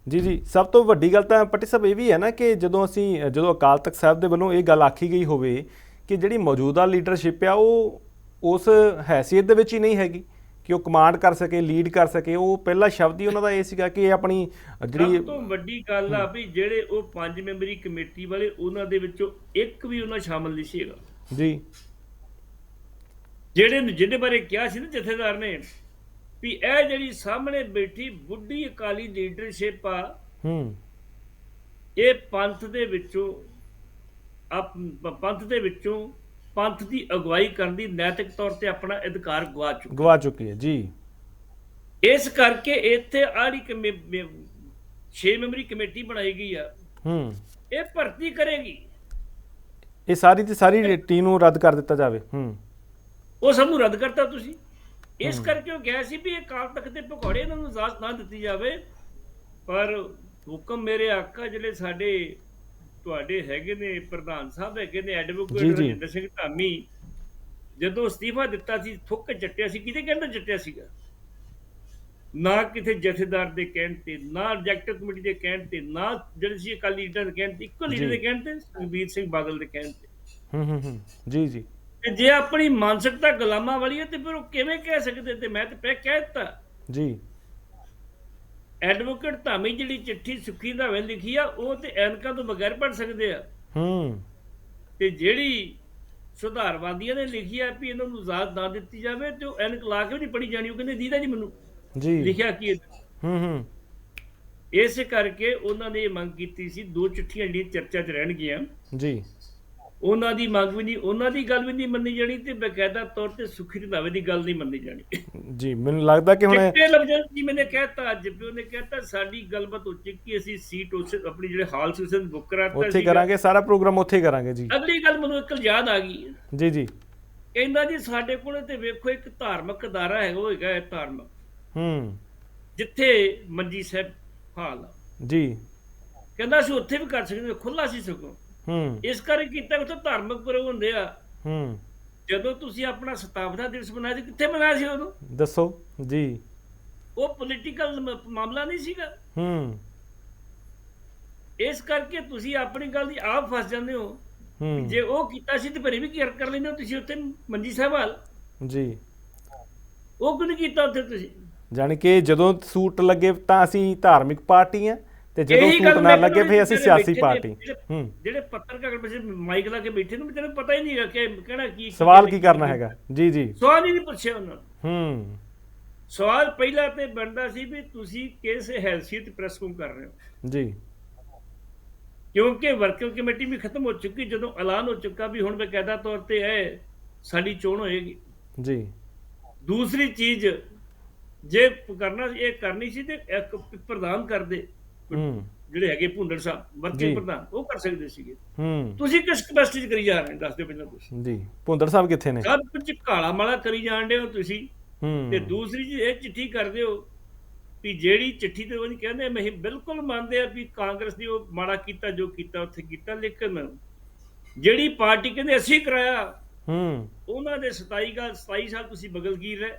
ਜੀ ਜੀ ਸਭ ਤੋਂ ਵੱਡੀ ਗੱਲ ਤਾਂ ਪੱਟੀ ਸਾਹਿਬ ਇਹ ਵੀ ਹੈ ਨਾ ਕਿ ਜਦੋਂ ਅਸੀਂ ਜਦੋਂ ਅਕਾਲ ਤਖਤ ਸਾਹਿਬ ਦੇ ਵੱਲੋਂ ਇਹ ਗੱਲ ਆਖੀ ਗਈ ਹੋਵੇ ਕਿ ਜਿਹੜੀ ਮੌਜੂਦਾ ਲੀਡਰਸ਼ਿਪ ਆ ਉਹ ਉਸ ਹੈਸੀਅਤ ਦੇ ਵਿੱਚ ਹੀ ਨਹੀਂ ਹੈਗੀ ਕਿ ਉਹ ਕਮਾਂਡ ਕਰ ਸਕੇ ਲੀਡ ਕਰ ਸਕੇ ਉਹ ਪਹਿਲਾ ਸ਼ਬਦ ਹੀ ਉਹਨਾਂ ਦਾ ਇਹ ਸੀਗਾ ਕਿ ਇਹ ਆਪਣੀ ਜਿਹੜੀ ਸਭ ਤੋਂ ਵੱਡੀ ਗੱਲ ਆ ਵੀ ਜਿਹੜੇ ਉਹ ਪੰਜ ਮੈਂਬਰੀ ਕਮੇਟੀ ਵਾਲੇ ਉਹਨਾਂ ਦੇ ਵਿੱਚੋਂ ਇੱਕ ਵੀ ਉਹਨਾਂ ਸ਼ਾਮਲ ਨਹੀਂ ਸੀ ਹੈਗਾ। ਜੀ। ਜਿਹੜੇ ਜਿਹਦੇ ਬਾਰੇ ਕਿਹਾ ਸੀ ਨਾ ਜਥੇਦਾਰ ਨੇ ਵੀ ਇਹ ਜਿਹੜੀ ਸਾਹਮਣੇ ਬੈਠੀ ਬੁੱਢੀ ਅਕਾਲੀ ਲੀਡਰਸ਼ਿਪ ਆ ਹੂੰ। ਇਹ ਪੰਥ ਦੇ ਵਿੱਚੋਂ ਆਪ ਪੰਥ ਦੇ ਵਿੱਚੋਂ ਪੰਥ ਦੀ ਅਗਵਾਈ ਕਰਨ ਦੀ ਨੈਤਿਕ ਤੌਰ ਤੇ ਆਪਣਾ ਅਧਿਕਾਰ ਗਵਾ ਚੁੱਕਾ ਗਵਾ ਚੁੱਕੀ ਹੈ ਜੀ। ਇਸ ਕਰਕੇ ਇੱਥੇ ਆੜੀ ਕਮੇ 6 ਮੈਂਬਰੀ ਕਮੇਟੀ ਬਣਾਈ ਗਈ ਆ। ਹੂੰ। ਇਹ ਭਰਤੀ ਕਰੇਗੀ। ਇਹ ਸਾਰੀ ਦੀ ਸਾਰੀ ਟੀਮ ਨੂੰ ਰੱਦ ਕਰ ਦਿੱਤਾ ਜਾਵੇ ਹੂੰ। ਉਹ ਸਭ ਨੂੰ ਰੱਦ ਕਰਤਾ ਤੁਸੀਂ? ਇਸ ਕਰਕੇ ਉਹ ਗਿਆ ਸੀ ਵੀ ਇਹ ਕਾਲ ਤੱਕ ਦੇ ਇਹਨਾਂ ਨੂੰ ਇਜਾਜ਼ਤ ਨਾ ਦਿੱਤੀ ਜਾਵੇ। ਪਰ ਹੁਕਮ ਮੇਰੇ ਆਕਾ ਜਿਹੜੇ ਸਾਡੇ ਤੁਹਾਡੇ ਹੈਗੇ ਨੇ ਪ੍ਰਧਾਨ ਸਾਹਿਬ ਹੈਗੇ ਨੇ ਐਡਵੋਕੇਟ। ਰਜਿੰਦਰ ਸਿੰਘ ਧਾਮੀ ਜਦੋਂ ਅਸਤੀਫਾ ਦਿੱਤਾ ਸੀ ਥੁੱਕ ਕੇ ਚੱਟਿਆ ਸੀ ਕਿਹਦੇ ਕਹਿੰਦਾ ਚੱਟਿਆ ਸੀਗਾ? ਨਾ ਕਿਤੇ ਜਥੇਦਾਰ ਦੇ ਕਹਿਣ ਤੇ ਨਾ ਐਗਜ਼ੈਕਟਿਵ ਕਮੇਟੀ ਦੇ ਕਹਿਣ ਤੇ ਨਾ ਜਿਹੜੇ ਸੀ ਅਕਾਲੀ ਲੀਡਰ ਦੇ ਕਹਿਣ ਤੇ ਇੱਕੋ ਲੀਡਰ। ਦੇ ਕਹਿਣ ਤੇ ਸੁਖਬੀਰ ਸਿੰਘ ਬਾਦਲ ਦੇ ਕਹਿਣ ਤੇ। ਹੂੰ ਹੂੰ ਹੂੰ। ਜੀ ਜੀ। ਤੇ ਜੇ ਆਪਣੀ ਮਾਨਸਿਕਤਾ ਗੁਲਾਮਾਂ ਵਾਲੀ ਹੈ ਤੇ ਫਿਰ ਉਹ ਕਿਵੇਂ ਕਹਿ ਸਕਦੇ ਤੇ ਮੈਂ ਤੇ ਪਹਿ ਕਹਿ ਦਿੱਤਾ। ਜੀ। ਐਡਵੋਕੇਟ ਧਾਮੀ ਜਿਹੜੀ ਚਿੱਠੀ ਸੁੱਖੀ ਧਾਵੇਂ ਲਿਖੀ ਆ ਉਹ ਤੇ ਐਨਕਾਂ ਤੋਂ ਬਗੈਰ ਪੜ ਸਕਦੇ ਆ। ਹੂੰ। ਤੇ ਜਿਹੜੀ ਸੁਧਾਰਵਾਦੀਆਂ ਨੇ ਲਿਖੀ ਆ ਵੀ ਇਹਨਾਂ ਨੂੰ ਆਜ਼ਾਦ ਨਾ ਦਿੱਤੀ ਜਾਵੇ ਤੇ ਉਹ ਐਨਕ ਲਾ ਕੇ ਵੀ ਨਹੀਂ ਪੜੀ ਜਾਣੀ ਉਹ ਕਹਿੰਦੇ ਦੀਦਾ ਜੀ ਮੈਨੂੰ। ਜੀ। ਲਿਖਿਆ ਕੀ? ਹੂੰ ਹੂੰ। ਇਸੇ ਕਰਕੇ ਉਹਨਾਂ ਨੇ ਇਹ ਮੰਗ ਕੀਤੀ ਸੀ ਦੋ ਚਿੱਠੀਆਂ ਜਿਹੜੀਆਂ ਚਰਚਾ 'ਚ ਰਹਿਣਗੀਆਂ। ਜੀ। ਉਹਨਾਂ ਦੀ ਮੰਗ ਵੀ ਨਹੀਂ ਉਹਨਾਂ ਦੀ ਗੱਲ ਵੀ ਨਹੀਂ ਮੰਨੀ ਜਾਣੀ ਤੇ ਬਕਾਇਦਾ ਤੌਰ ਤੇ ਸੁਖੀ ਰੰਧਾਵੇ ਦੀ ਗੱਲ ਨਹੀਂ ਮੰਨੀ ਜਾਣੀ। ਜੀ ਮੈਨੂੰ ਲੱਗਦਾ ਕਿ ਹੁਣ ਚਿੱਟੇ ਲਫ਼ਜ਼ਾਂ ਜੀ ਮੈਨੇ ਕਹਿਤਾ ਅੱਜ ਵੀ ਉਹਨੇ ਕਹਿਤਾ ਸਾਡੀ ਗੱਲਬਾਤ ਹੋ ਚੁੱਕੀ ਅਸੀਂ ਸੀਟ ਉਸ ਆਪਣੀ ਜਿਹੜੇ ਹਾਲ ਸਿਸਟਮ ਬੁੱਕ ਕਰਾਤਾ ਉੱਥੇ ਸੀਗਾ। ਕਰਾਂਗੇ ਸਾਰਾ ਪ੍ਰੋਗਰਾਮ ਉੱਥੇ ਹੀ ਕਰਾਂਗੇ ਜੀ। ਅਗਲੀ ਗੱਲ ਮੈਨੂੰ ਇੱਕ ਯਾਦ ਆ ਗਈ। ਜੀ ਜੀ। ਕਹਿੰਦਾ ਜੀ ਸਾਡੇ ਕੋਲੇ ਤੇ ਵੇਖੋ ਇੱਕ ਧਾਰਮਿਕ ਅਦਾਰਾ ਹੈਗਾ ਉਹ ਹੈਗਾ ਹੈ ਧਾਰਮਿਕ। ਹੂੰ। ਜਿੱਥੇ ਮੰਜੀ ਸਾਹਿਬ ਹਾਲ। ਜੀ। ਕਹਿੰਦਾ ਅਸੀਂ ਉੱਥੇ ਵੀ ਕਰ ਸਕਦੇ ਖੁੱਲਾ ਸੀ ਸਗੋਂ। ਹੂੰ। ਇਸ ਕਰਕੇ ਕੀਤਾ ਉੱਥੇ ਧਾਰਮਿਕ ਪ੍ਰੋਗਰਾਮ ਹੁੰਦੇ ਆ। ਹੂੰ। ਜਦੋਂ ਤੁਸੀਂ ਆਪਣਾ ਸਤਾਪਨਾ ਦਿਵਸ ਮਨਾਇਆ ਸੀ ਕਿੱਥੇ ਮਨਾਇਆ ਸੀ ਉਦੋਂ ਦੱਸੋ ਜੀ। ਉਹ ਪੋਲੀਟੀਕਲ ਮਾਮਲਾ ਨਹੀਂ ਸੀਗਾ। ਹੂੰ। ਇਸ ਕਰਕੇ ਤੁਸੀਂ ਆਪਣੀ ਗੱਲ ਦੀ ਆਪ ਫਸ ਜਾਂਦੇ ਹੋ। ਹੂੰ। ਜੇ ਉਹ ਕੀਤਾ ਸੀ ਤੇ ਭਰੇ ਵੀ ਕੀ ਕਰ ਲੈਂਦੇ ਹੋ ਤੁਸੀਂ ਉੱਥੇ ਮੰਜੀ ਸਾਹਿਬ ਹਾਲ ਜੀ। ਉਹ ਕਿਉਂ ਨਹੀਂ ਕੀਤਾ ਉੱਥੇ ਤੁਸੀਂ? ਜਾਣੀ ਕਿ ਜਦੋਂ ਸੂਟ ਲੱਗੇ ਤਾਂ ਅਸੀਂ ਧਾਰਮਿਕ ਪਾਰਟੀ ਆ। ਤੇ ਜਦੋਂ ਗੱਲ ਨਾ ਲੱਗੇ ਫਿਰ ਅਸੀਂ ਸਿਆਸੀ ਪਾਰਟੀ। ਜਿਹੜੇ- ਹੂੰ। ਜਿਹੜੇ ਪੱਤਰਕਾਰ ਵਿੱਚ ਮਾਈਕ ਲਾ ਕੇ ਬੈਠੇ ਨੇ ਤੈਨੂੰ ਪਤਾ ਹੀ ਨਹੀਂ ਹੈਗਾ ਕਿ ਕਹਿਣਾ ਕੀ ਸਵਾਲ ਕੀ ਕਰਨਾ ਹੈਗਾ। ਜੀ ਜੀ। ਸਵਾਲ ਹੀ ਨਹੀਂ ਪੁੱਛਿਆ ਉਹਨਾਂ ਨੇ। ਹੂੰ। ਸਵਾਲ ਪਹਿਲਾਂ ਤੇ ਬਣਦਾ ਸੀ ਵੀ ਤੁਸੀਂ ਕਿਸ ਹੈਸੀਅਤ ਪ੍ਰੈਸ ਨੂੰ ਕਰ ਰਹੇ ਹੋ? ਜੀ। ਕਿਉਂਕਿ ਵਰਕਿੰਗ ਕਮੇਟੀ ਵੀ ਖਤਮ ਹੋ ਚੁੱਕੀ ਜਦੋਂ ਐਲਾਨ ਹੋ ਚੁੱਕਾ ਵੀ ਹੁਣ ਬਕਾਇਦਾ ਤੌਰ ਤੇ ਇਹ ਸਾਡੀ ਚੋਣ ਹੋਏਗੀ। ਜੀ। ਦੂਸਰੀ ਚੀਜ਼ ਜੇ ਕਰਨਾ ਇਹ ਕਰਨੀ ਸੀ ਤੇ ਇੱਕ ਪ੍ਰਧਾਨ ਕਰਦੇ ਹੂੰ ਜਿਹੜੇ ਹੈਗੇ ਭੁੰਦੜ ਸਾਹਿਬ ਜੀ। ਵਰਕਿੰਗ ਪ੍ਰਧਾਨ ਉਹ ਕਰ ਸਕਦੇ ਸੀਗੇ। ਹੂੰ। ਤੁਸੀਂ ਕਿਸ ਕਪੈਸਿਟੀ 'ਚ ਕਰੀ ਜਾ ਰਹੇ ਦੱਸ ਦਿਓ ਪਹਿਲਾਂ ਤੁਸੀਂ ਜੀ। ਭੁੰਦੜ ਸਾਹਿਬ ਕਿੱਥੇ ਨੇ? ਸਭ ਕੁਝ ਕਾਲਾ ਮਾਲਾ ਕਰੀ ਜਾਂਦੇ ਹੋ ਤੁਸੀਂ। ਹੂੰ। ਤੇ ਦੂਸਰੀ ਚੀਜ਼ ਇਹ ਚਿੱਠੀ ਕਰਦੇ ਹੋ ਵੀ ਜਿਹੜੀ ਚਿੱਠੀ ਤੇ ਉਹ ਕਹਿੰਦੇ ਮੈਂ ਬਿਲਕੁਲ ਮੰਨਦੇ ਆ ਵੀ ਕਾਂਗਰਸ ਦੀ ਉਹ ਮਾੜਾ ਕੀਤਾ ਜੋ ਕੀਤਾ ਉੱਥੇ ਕੀਤਾ ਲੇਕਿਨ ਜਿਹੜੀ ਪਾਰਟੀ ਕਹਿੰਦੇ ਅਸੀਂ ਕਰਾਇਆ ਹੂੰ। ਉਹਨਾਂ ਦੇ 27 ਗਾ 27 ਸਾਲ ਤੁਸੀਂ ਬਗਲਗੀਰ ਰਹੇ।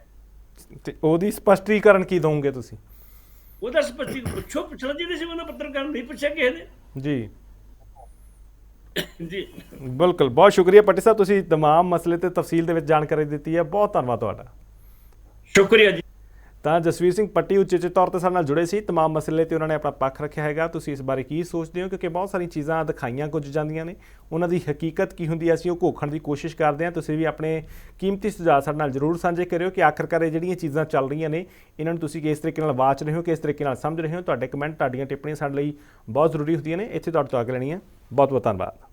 ਤੇ ਉਹਦੀ ਸਪਸ਼ਟੀਕਰਨ ਕੀ ਦੋਗੇ ਤੁਸੀਂ? ਉਹਦਾ ਸਪਸ਼ਟੀ ਪੁੱਛੋ ਪੁੱਛਣਾ ਜਿਹਦੇ ਸੀ ਉਹਨਾਂ ਪੱਤਰਕਾਰ ਨੂੰ ਨਹੀਂ ਪੁੱਛਿਆ ਕਿਸੇ ਨੇ ਜੀ ਜੀ ਬਿਲਕੁਲ ਬਹੁਤ ਸ਼ੁਕਰੀਆ ਪੱਟੀ ਸਾਹਿਬ ਤੁਸੀਂ तमाम ਮਸਲੇ ਤੇ ਤਫਸੀਲ ਦੇ ਵਿੱਚ ਜਾਣਕਾਰੀ ਦਿੱਤੀ ਹੈ ਬਹੁਤ ਧੰਨਵਾਦ ਤੁਹਾਡਾ ਸ਼ੁਕਰੀਆ ਜੀ ਤਾਂ ਜਸਵੀਰ ਸਿੰਘ ਪੱਟੀ ਉਚੇਚੇ ਤੌਰ ਤੇ ਸਾਡੇ ਨਾਲ ਜੁੜੇ ਸੀ तमाम ਮਸਲੇ ਤੇ ਉਹਨਾਂ ਨੇ ਆਪਣਾ ਪੱਖ ਰੱਖਿਆ ਹੈਗਾ ਤੁਸੀਂ ਇਸ ਬਾਰੇ ਕੀ ਸੋਚਦੇ ਹੋ ਕਿਉਂਕਿ ਬਹੁਤ ਸਾਰੀਆਂ ਚੀਜ਼ਾਂ ਦਿਖਾਈਆਂ ਕੁਝ ਜਾਂਦੀਆਂ ਨੇ ਉਹਨਾਂ ਦੀ ਹਕੀਕਤ ਕੀ ਹੁੰਦੀ ਹੈ ਅਸੀਂ ਉਹ ਘੋਖਣ ਦੀ ਕੋਸ਼ਿਸ਼ ਕਰਦੇ ਹਾਂ ਤੁਸੀਂ ਵੀ ਆਪਣੇ ਕੀਮਤੀ ਸੁਝਾਅ ਸਾਡੇ ਨਾਲ ਜ਼ਰੂਰ ਸਾਂਝੇ ਕਰਿਓ ਕਿ ਆਖਰਕਾਰ ਇਹ ਜਿਹੜੀਆਂ ਚੀਜ਼ਾਂ ਚੱਲ ਰਹੀਆਂ ਨੇ ਇਹਨਾਂ ਨੂੰ ਤੁਸੀਂ ਕਿਸ ਤਰੀਕੇ ਨਾਲ ਵਾਚ ਰਹੇ ਹੋ ਕਿਸ ਤਰੀਕੇ ਨਾਲ ਸਮਝ ਰਹੇ ਹੋ ਤੁਹਾਡੇ ਕਮੈਂਟ ਤੁਹਾਡੀਆਂ ਟਿੱਪਣੀਆਂ ਸਾਡੇ ਲਈ ਬਹੁਤ ਜ਼ਰੂਰੀ ਹੁੰਦੀਆਂ ਨੇ ਇੱਥੇ ਤੁਹਾਡੇ ਤੋਂ ਅਗਲੇ ਲੈਣੀਆਂ ਬਹੁਤ ਬਹੁਤ ਧੰਨਵਾਦ